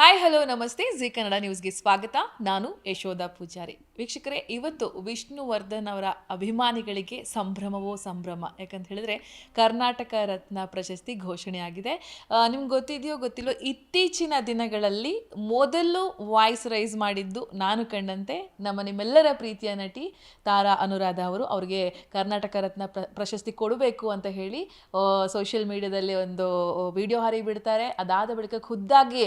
Hi hello ನಮಸ್ತೆ. Zee Kannada ನ್ಯೂಸ್ಗೆ ಸ್ವಾಗತ. ನಾನು ಯಶೋಧ ಪೂಜಾರಿ. ವೀಕ್ಷಕರೇ, ಇವತ್ತು ವಿಷ್ಣುವರ್ಧನ್ ಅವರ ಅಭಿಮಾನಿಗಳಿಗೆ ಸಂಭ್ರಮವೋ ಸಂಭ್ರಮ? ಯಾಕಂತ ಹೇಳಿದ್ರೆ, ಕರ್ನಾಟಕ ರತ್ನ ಪ್ರಶಸ್ತಿ ಘೋಷಣೆಯಾಗಿದೆ. ನಿಮ್ಗೆ ಗೊತ್ತಿದೆಯೋ ಗೊತ್ತಿಲ್ಲೋ, ಇತ್ತೀಚಿನ ದಿನಗಳಲ್ಲಿ ಮೊದಲು ವಾಯ್ಸ್ ರೈಸ್ ಮಾಡಿದ್ದು ನಾನು ಕಂಡಂತೆ ನಮ್ಮ ನಿಮ್ಮೆಲ್ಲರ ಪ್ರೀತಿಯ ನಟಿ ತಾರಾ ಅನುರಾಧ ಅವರು. ಅವರಿಗೆ ಕರ್ನಾಟಕ ರತ್ನ ಪ್ರ, ಪ್ರಶಸ್ತಿ ಕೊಡಬೇಕು ಅಂತ ಹೇಳಿ ಸೋಷಿಯಲ್ ಮೀಡಿಯಾದಲ್ಲಿ ಒಂದು ವಿಡಿಯೋ ಹರಿಬಿಡ್ತಾರೆ ಅದಾದ ಬಳಿಕ ಖುದ್ದಾಗಿ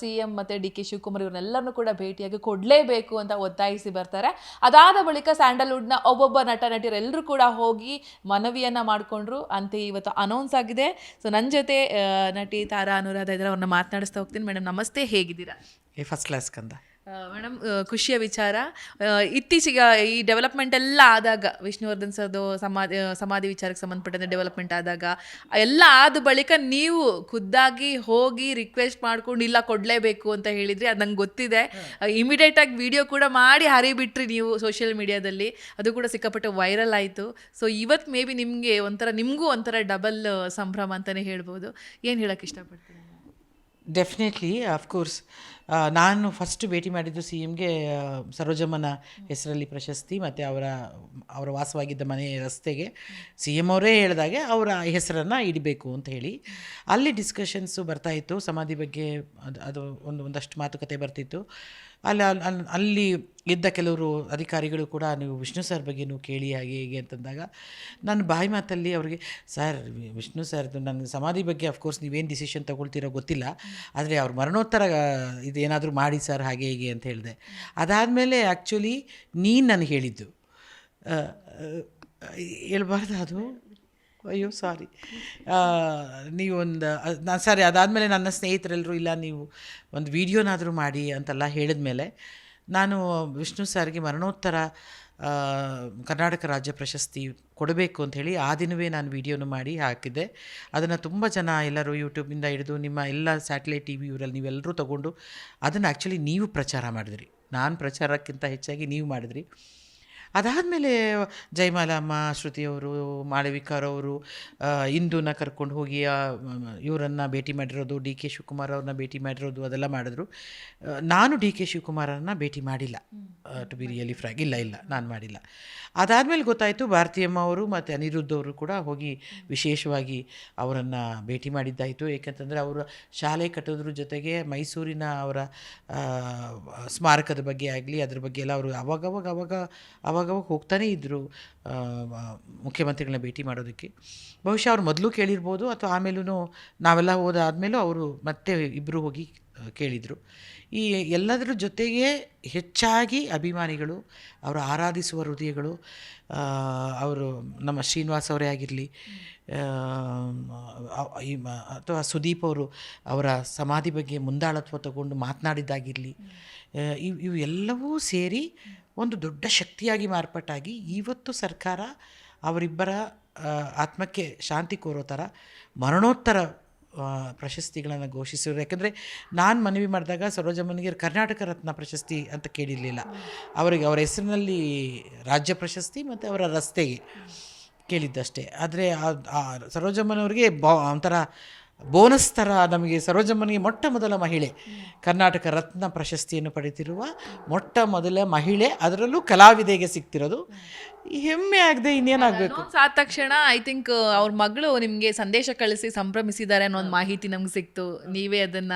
ಸಿ ಎಂ ಮತ್ತು ಡಿ ಕೆ ಶಿವಕುಮಾರ್ ಇವ್ರನ್ನೆಲ್ಲರನ್ನೂ ಕೂಡ ಭೇಟಿಯಾಗಿ ಕೊಡಲೇಬೇಕು ಅಂತ ಒತ್ತಾಯಿಸಿ ಬರ್ತಾರೆ. ಅದಾದ ಬಳಿಕ ಸ್ಯಾಂಡಲ್ವುಡ್ನ ಒಬ್ಬೊಬ್ಬ ನಟ ನಟಿಯರೆಲ್ಲರೂ ಕೂಡ ಹೋಗಿ ಮನವಿಯನ್ನು ಮಾಡಿಕೊಂಡ್ರು. ಅಂತ ಇವತ್ತು ಅನೌನ್ಸ್ ಆಗಿದೆ. ಸೊ ನನ್ನ ಜೊತೆ ನಟಿ ತಾರಾ ಅನುರಾಧ ಇದ್ದಾರೆ. ಅವ್ರನ್ನ ಮಾತನಾಡಿಸ್ತಾ ಹೋಗ್ತೀನಿ. ಮೇಡಮ್ ನಮಸ್ತೆ. ಹೇಗಿದ್ದೀರಾ? ಏ ಫಸ್ಟ್ ಕ್ಲಾಸ್ ಕಂದ. ಮೇಡಮ್ ಖುಷಿಯ ವಿಚಾರ. ಇತ್ತೀಚೆಗೆ ಈ ಡೆವಲಪ್ಮೆಂಟ್ ಎಲ್ಲ ಆದಾಗ, ವಿಷ್ಣುವರ್ಧನ್ ಸರ್ದು ಸಮಾಧಿ ಸಮಾಧಿ ವಿಚಾರಕ್ಕೆ ಸಂಬಂಧಪಟ್ಟಂತೆ ಡೆವಲಪ್ಮೆಂಟ್ ಆದಾಗ, ಎಲ್ಲ ಆದ ಬಳಿಕ ನೀವು ಖುದ್ದಾಗಿ ಹೋಗಿ ರಿಕ್ವೆಸ್ಟ್ ಮಾಡ್ಕೊಂಡು, ಇಲ್ಲ ಕೊಡಲೇಬೇಕು ಅಂತ ಹೇಳಿದ್ರಿ ಅದು ನಂಗೆ ಗೊತ್ತಿದೆ. ಇಮಿಡಿಯೇಟ್ ಆಗಿ ವಿಡಿಯೋ ಕೂಡ ಮಾಡಿ ಹರಿಬಿಟ್ರಿ ನೀವು ಸೋಷಿಯಲ್ ಮೀಡಿಯಾದಲ್ಲಿ ಅದು ಕೂಡ ಸಿಕ್ಕಾಪಟ್ಟೆ ವೈರಲ್ ಆಯಿತು. ಸೊ ಇವತ್ತು ಮೇ ಬಿ ನಿಮಗೆ ಒಂಥರ, ನಿಮಗೂ ಒಂಥರ ಡಬಲ್ ಸಂಭ್ರಮ ಅಂತಲೇ ಹೇಳ್ಬೋದು. ಏನು ಹೇಳೋಕ್ಕೆ ಇಷ್ಟಪಡ್ತೀನಿ ಡೆಫಿನೆಟ್ಲಿ ಅಫ್ಕೋರ್ಸ್ ನಾನು ಫಸ್ಟ್ ಭೇಟಿ ಮಾಡಿದ್ದು ಸಿ ಎಮ್ಗೆ ಸರೋಜಮ್ಮನ ಹೆಸರಲ್ಲಿ ಪ್ರಶಸ್ತಿ ಮತ್ತು ಅವರ ಅವರ ವಾಸವಾಗಿದ್ದ ಮನೆ ರಸ್ತೆಗೆ. ಸಿ ಎಂ ಅವರೇ ಹೇಳಿದಾಗೆ ಅವರ ಹೆಸರನ್ನು ಇಡಬೇಕು ಅಂತ ಹೇಳಿ. ಅಲ್ಲಿ ಡಿಸ್ಕಷನ್ಸು ಬರ್ತಾಯಿತ್ತು ಸಮಾಧಿ ಬಗ್ಗೆ ಅದು ಒಂದು, ಒಂದಷ್ಟು ಮಾತುಕತೆ ಬರ್ತಿತ್ತು. ಅಲ್ಲಿ ಅಲ್- ಅಲ್- ಅಲ್ಲಿ ಇದ್ದ ಕೆಲವರು ಅಧಿಕಾರಿಗಳು ಕೂಡ ನೀವು ವಿಷ್ಣು ಸರ್ ಬಗ್ಗೆ ನೀವು ಕೇಳಿ ಹಾಗೆ ಹೇಗೆ ಅಂತಂದಾಗ ನಾನು ಬಾಯಿ ಮಾತಲ್ಲಿ ಅವರಿಗೆ, ಸರ್, ವಿಷ್ಣು ಸರ್ದು ನನ್ನ ಸಮಾಧಿ ಬಗ್ಗೆ ಅಫ್ಕೋರ್ಸ್ ನೀವೇನು ಡಿಸಿಷನ್ ತೊಗೊಳ್ತೀರೋ ಗೊತ್ತಿಲ್ಲ. ಆದರೆ ಅವ್ರ ಮರಣೋತ್ತರ ಇದೇನಾದರೂ ಮಾಡಿ ಸರ್ ಹಾಗೆ ಹೀಗೆ ಅಂತ ಹೇಳಿದೆ. ಅದಾದಮೇಲೆ ಆ್ಯಕ್ಚುಲಿ ನೀನು ನನಗೆ ಹೇಳಿದ್ದು. ಹೇಳ್ಬಾರ್ದು ಅದು. ಅಯ್ಯೋ ಸಾರಿ ನೀವೊಂದು ನಾನು ಸಾರಿ ಅದಾದಮೇಲೆ ನನ್ನ ಸ್ನೇಹಿತರೆಲ್ಲರೂ ಇಲ್ಲ ನೀವು ಒಂದು ವೀಡಿಯೋನಾದರೂ ಮಾಡಿ ಅಂತೆಲ್ಲ ಹೇಳಿದ್ಮೇಲೆ, ನಾನು ವಿಷ್ಣು ಸರ್ಗೆ ಮರಣೋತ್ತರ ಕರ್ನಾಟಕ ರಾಜ್ಯ ಪ್ರಶಸ್ತಿ ಕೊಡಬೇಕು ಅಂತ ಹೇಳಿ ಆ ದಿನವೇ ನಾನು ವೀಡಿಯೋನು ಮಾಡಿ ಹಾಕಿದ್ದೆ. ಅದನ್ನು ತುಂಬ ಜನ ಎಲ್ಲರೂ ಯೂಟ್ಯೂಬಿಂದ ಹಿಡಿದು ನಿಮ್ಮ ಎಲ್ಲ ಸ್ಯಾಟಲೈಟ್ ಟಿ ವಿ ಇವರಲ್ಲಿ ನೀವೆಲ್ಲರೂ ತೊಗೊಂಡು ಅದನ್ನು ಆ್ಯಕ್ಚುಲಿ ನೀವು ಪ್ರಚಾರ ಮಾಡಿದ್ರಿ. ನಾನು ಪ್ರಚಾರಕ್ಕಿಂತ ಹೆಚ್ಚಾಗಿ ನೀವು ಮಾಡಿದ್ರಿ. ಅದಾದಮೇಲೆ ಜಯಮಾಲಮ್ಮ ಶ್ರುತಿಯವರು ಮಾಳವಿಕಾರವರು ಇಂದೂನ ಕರ್ಕೊಂಡು ಹೋಗಿ ಇವರನ್ನು ಭೇಟಿ ಮಾಡಿರೋದು, ಡಿ ಕೆ ಶಿವಕುಮಾರ್ ಅವ್ರನ್ನ ಭೇಟಿ ಮಾಡಿರೋದು, ಅದೆಲ್ಲ ಮಾಡಿದ್ರು. ನಾನು ಡಿ ಕೆ ಶಿವಕುಮಾರನ್ನು ಭೇಟಿ ಮಾಡಿಲ್ಲ. ಟು ಬಿ ರಿಯಲಿ ಫ್ರಾಗ್ ಇಲ್ಲ ಇಲ್ಲ, ನಾನು ಮಾಡಿಲ್ಲ. ಅದಾದಮೇಲೆ ಗೊತ್ತಾಯಿತು, ಭಾರತೀಯಮ್ಮ ಅವರು ಮತ್ತು ಅನಿರುದ್ಧ ಅವರು ಕೂಡ ಹೋಗಿ ವಿಶೇಷವಾಗಿ ಅವರನ್ನು ಭೇಟಿ ಮಾಡಿದ್ದಾಯಿತು. ಏಕೆಂತಂದರೆ ಅವರು ಶಾಲೆ ಕಟ್ಟೋದ್ರ ಜೊತೆಗೆ ಮೈಸೂರಿನ ಅವರ ಸ್ಮಾರಕದ ಬಗ್ಗೆ ಆಗಲಿ, ಅದ್ರ ಬಗ್ಗೆ ಎಲ್ಲ ಅವರು ಅವಾಗವಾಗ ಅವಾಗ ಅವಾಗವಾಗ ಹೋಗ್ತಾನೇ ಇದ್ದರು ಮುಖ್ಯಮಂತ್ರಿಗಳನ್ನ ಭೇಟಿ ಮಾಡೋದಕ್ಕೆ. ಬಹುಶಃ ಅವ್ರು ಮೊದಲು ಕೇಳಿರ್ಬೋದು ಅಥವಾ ಆಮೇಲೂ ನಾವೆಲ್ಲ ಹೋದಾದಮೇಲೂ ಅವರು ಮತ್ತೆ ಇಬ್ಬರು ಹೋಗಿ ಕೇಳಿದರು. ಈ ಎಲ್ಲದರ ಜೊತೆಗೆ ಹೆಚ್ಚಾಗಿ ಅಭಿಮಾನಿಗಳು, ಅವರು ಆರಾಧಿಸುವ ಹೃದಯಗಳು ಅವರು ನಮ್ಮ ಶ್ರೀನಿವಾಸ್ ಅವರೇ ಆಗಿರಲಿ ಅಥವಾ ಸುದೀಪ್ ಅವರು ಅವರ ಸಮಾಧಿ ಬಗ್ಗೆ ಮುಂದಾಳತ್ವ ತಗೊಂಡು ಮಾತನಾಡಿದ್ದಾಗಿರಲಿ ಇವು ಇವೆಲ್ಲವೂ ಸೇರಿ ಒಂದು ದೊಡ್ಡ ಶಕ್ತಿಯಾಗಿ ಮಾರ್ಪಾಟಾಗಿ ಇವತ್ತು ಸರ್ಕಾರ ಅವರಿಬ್ಬರ ಆತ್ಮಕ್ಕೆ ಶಾಂತಿ ಕೋರೋ ಥರ ಮರಣೋತ್ತರ ಪ್ರಶಸ್ತಿಗಳನ್ನು ಘೋಷಿಸಿದ್ರು ಯಾಕಂದರೆ ನಾನು ಮನವಿ ಮಾಡಿದಾಗ ಸರೋಜಮ್ಮನಿಗೆ ಕರ್ನಾಟಕ ರತ್ನ ಪ್ರಶಸ್ತಿ ಅಂತ ಕೇಳಿರಲಿಲ್ಲ. ಅವರಿಗೆ ಅವರ ಹೆಸರಿನಲ್ಲಿ ರಾಜ್ಯ ಪ್ರಶಸ್ತಿ ಮತ್ತು ಅವರ ರಸ್ತೆಗೆ ಕೇಳಿದ್ದಷ್ಟೇ. ಆದರೆ ಸರೋಜಮ್ಮನವ್ರಿಗೆ ಬಾ, ಒಂಥರ ಬೋನಸ್ ಥರ ನಮಗೆ ಸರೋಜಮ್ಮನಿಗೆ ಮೊಟ್ಟ ಮೊದಲ ಮಹಿಳೆ. ಕರ್ನಾಟಕ ರತ್ನ ಪ್ರಶಸ್ತಿಯನ್ನು ಪಡೆದಿರುವ ಮೊಟ್ಟ ಮೊದಲ ಮಹಿಳೆ. ಅದರಲ್ಲೂ ಕಲಾವಿದೆಗೆ ಸಿಗ್ತಿರೋದು. ಹೆಮ್ಮೆ ಆಗದೆ ಇನ್ನೇನಾಗಬೇಕು? ಆದ ತಕ್ಷಣ ಐ ಥಿಂಕ್ ಅವ್ರ ಮಗಳು ನಿಮಗೆ ಸಂದೇಶ ಕಳಿಸಿ ಸಂಭ್ರಮಿಸಿದ್ದಾರೆ ಅನ್ನೋ ಒಂದು ಮಾಹಿತಿ ನಮ್ಗೆ ಸಿಕ್ತು. ನೀವೇ ಅದನ್ನ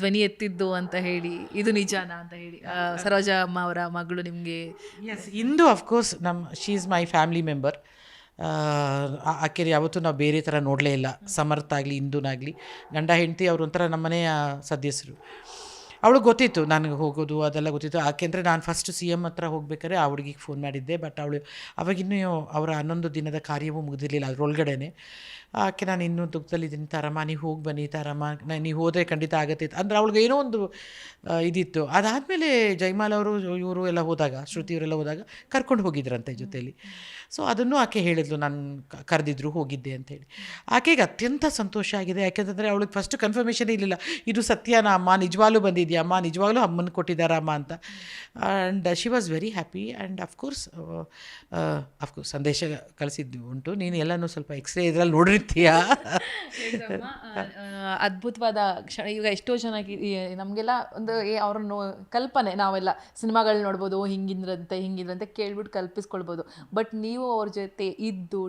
ಧ್ವನಿ ಎತ್ತಿದ್ದು ಅಂತ ಹೇಳಿ ಇದು ನಿಜಾನ ಅಂತ ಹೇಳಿ ಸರೋಜಮ್ಮ ಅವರ ಮಗಳು ನಿಮಗೆ. ಎಸ್ ಇಂದು ಅಫ್ಕೋರ್ಸ್ ನಮ್ಮ she is my family member ಆಕೆ ಯಾವತ್ತೂ ನಾವು ಬೇರೆ ಥರ ನೋಡಲೇ ಇಲ್ಲ. ಸಮರ್ಥ ಆಗಲಿ ಹಿಂದೂನಾಗಲಿ ಗಂಡ, ಹೆಂಡತಿ ಅವರು ಒಂಥರ ನಮ್ಮನೆಯ ಸದಸ್ಯರು ಅವಳು ಗೊತ್ತಿತ್ತು ನನಗೆ ಹೋಗೋದು, ಅದೆಲ್ಲ ಗೊತ್ತಿತ್ತು. ಆಕೆ ಅಂದರೆ ನಾನು ಫಸ್ಟ್ ಸಿ ಎಂ ಹತ್ರ ಹೋಗ್ಬೇಕಾದ್ರೆ ಆ ಹುಡುಗಿಗೆ ಫೋನ್ ಮಾಡಿದ್ದೆ. ಬಟ್ ಅವಳು ಅವಾಗಿನ್ನೂ ಅವರ ಹನ್ನೊಂದು ದಿನದ ಕಾರ್ಯವೂ ಮುಗಿದಿರಲಿಲ್ಲ. ಅದರೊಳಗಡೆನೆ ಆಕೆ ನಾನು ಇನ್ನೂ ದುಃಖದಲ್ಲಿದ್ದೀನಿ ತಾರಮ್ಮ ನೀವು ಹೋಗಿ ಬನ್ನಿ, ತಾರಮ್ಮ. ನೀವು ಹೋದರೆ ಖಂಡಿತ ಆಗತ್ತೆ ಅಂದರೆ ಅವಳಿಗೆ ಏನೋ ಒಂದು ಇದಿತ್ತು. ಅದಾದಮೇಲೆ ಜೈಮಾಲ್ ಅವರು, ಇವರು ಎಲ್ಲ ಹೋದಾಗ ಶ್ರುತಿಯವರೆಲ್ಲ ಹೋದಾಗ ಕರ್ಕೊಂಡು ಹೋಗಿದ್ರಂತೆ ಜೊತೆಯಲ್ಲಿ ಸೊ ಅದನ್ನು ಆಕೆ ಹೇಳಿದ್ಲು, ನಾನು ಕರೆದಿದ್ರು, ಹೋಗಿದ್ದೆ ಅಂತೇಳಿ ಆಕೆಗೆ ಅತ್ಯಂತ ಸಂತೋಷ ಆಗಿದೆ. ಯಾಕೆಂತಂದರೆ ಅವಳಿಗೆ ಫಸ್ಟ್ ಕನ್ಫರ್ಮೇಷನ್ ಇರಲಿಲ್ಲ. ಇದು ಸತ್ಯನ ಅಮ್ಮ ನಿಜವಾಗ್ಲೂ ಬಂದಿದೆಯಾ? ಅಮ್ಮ ನಿಜವಾಗ್ಲೂ ಅಮ್ಮನ ಕೊಟ್ಟಿದ್ದಾರಮ್ಮ ಅಂತ. And she was very happy and of course of course ಸಂದೇಶ ಕಳಿಸಿದ್ದು ಉಂಟು. ನೀನು ಎಲ್ಲನೂ ಸ್ವಲ್ಪ ಎಕ್ಸ್ರೇ ಇದ್ರಲ್ಲಿ ನೋಡಿರ್ತೀಯ? ಅದ್ಭುತವಾದ ಕ್ಷಣ. ಈಗ ಎಷ್ಟೋ ಚೆನ್ನಾಗಿ ನಮಗೆಲ್ಲ ಒಂದು ಅವ್ರನ್ನ ಕಲ್ಪನೆ. ನಾವೆಲ್ಲ ಸಿನಿಮಾಗಳು ನೋಡ್ಬೋದು ಹಿಂಗಿದ್ರಂತೆ ಹಿಂಗಿದ್ರಂತೆ ಕೇಳ್ಬಿಟ್ಟು ಕಲ್ಪಿಸ್ಕೊಳ್ಬೋದು. ಬಟ್ ನೀವು ಅವ್ರ ಜೊತೆ ಇದ್ದು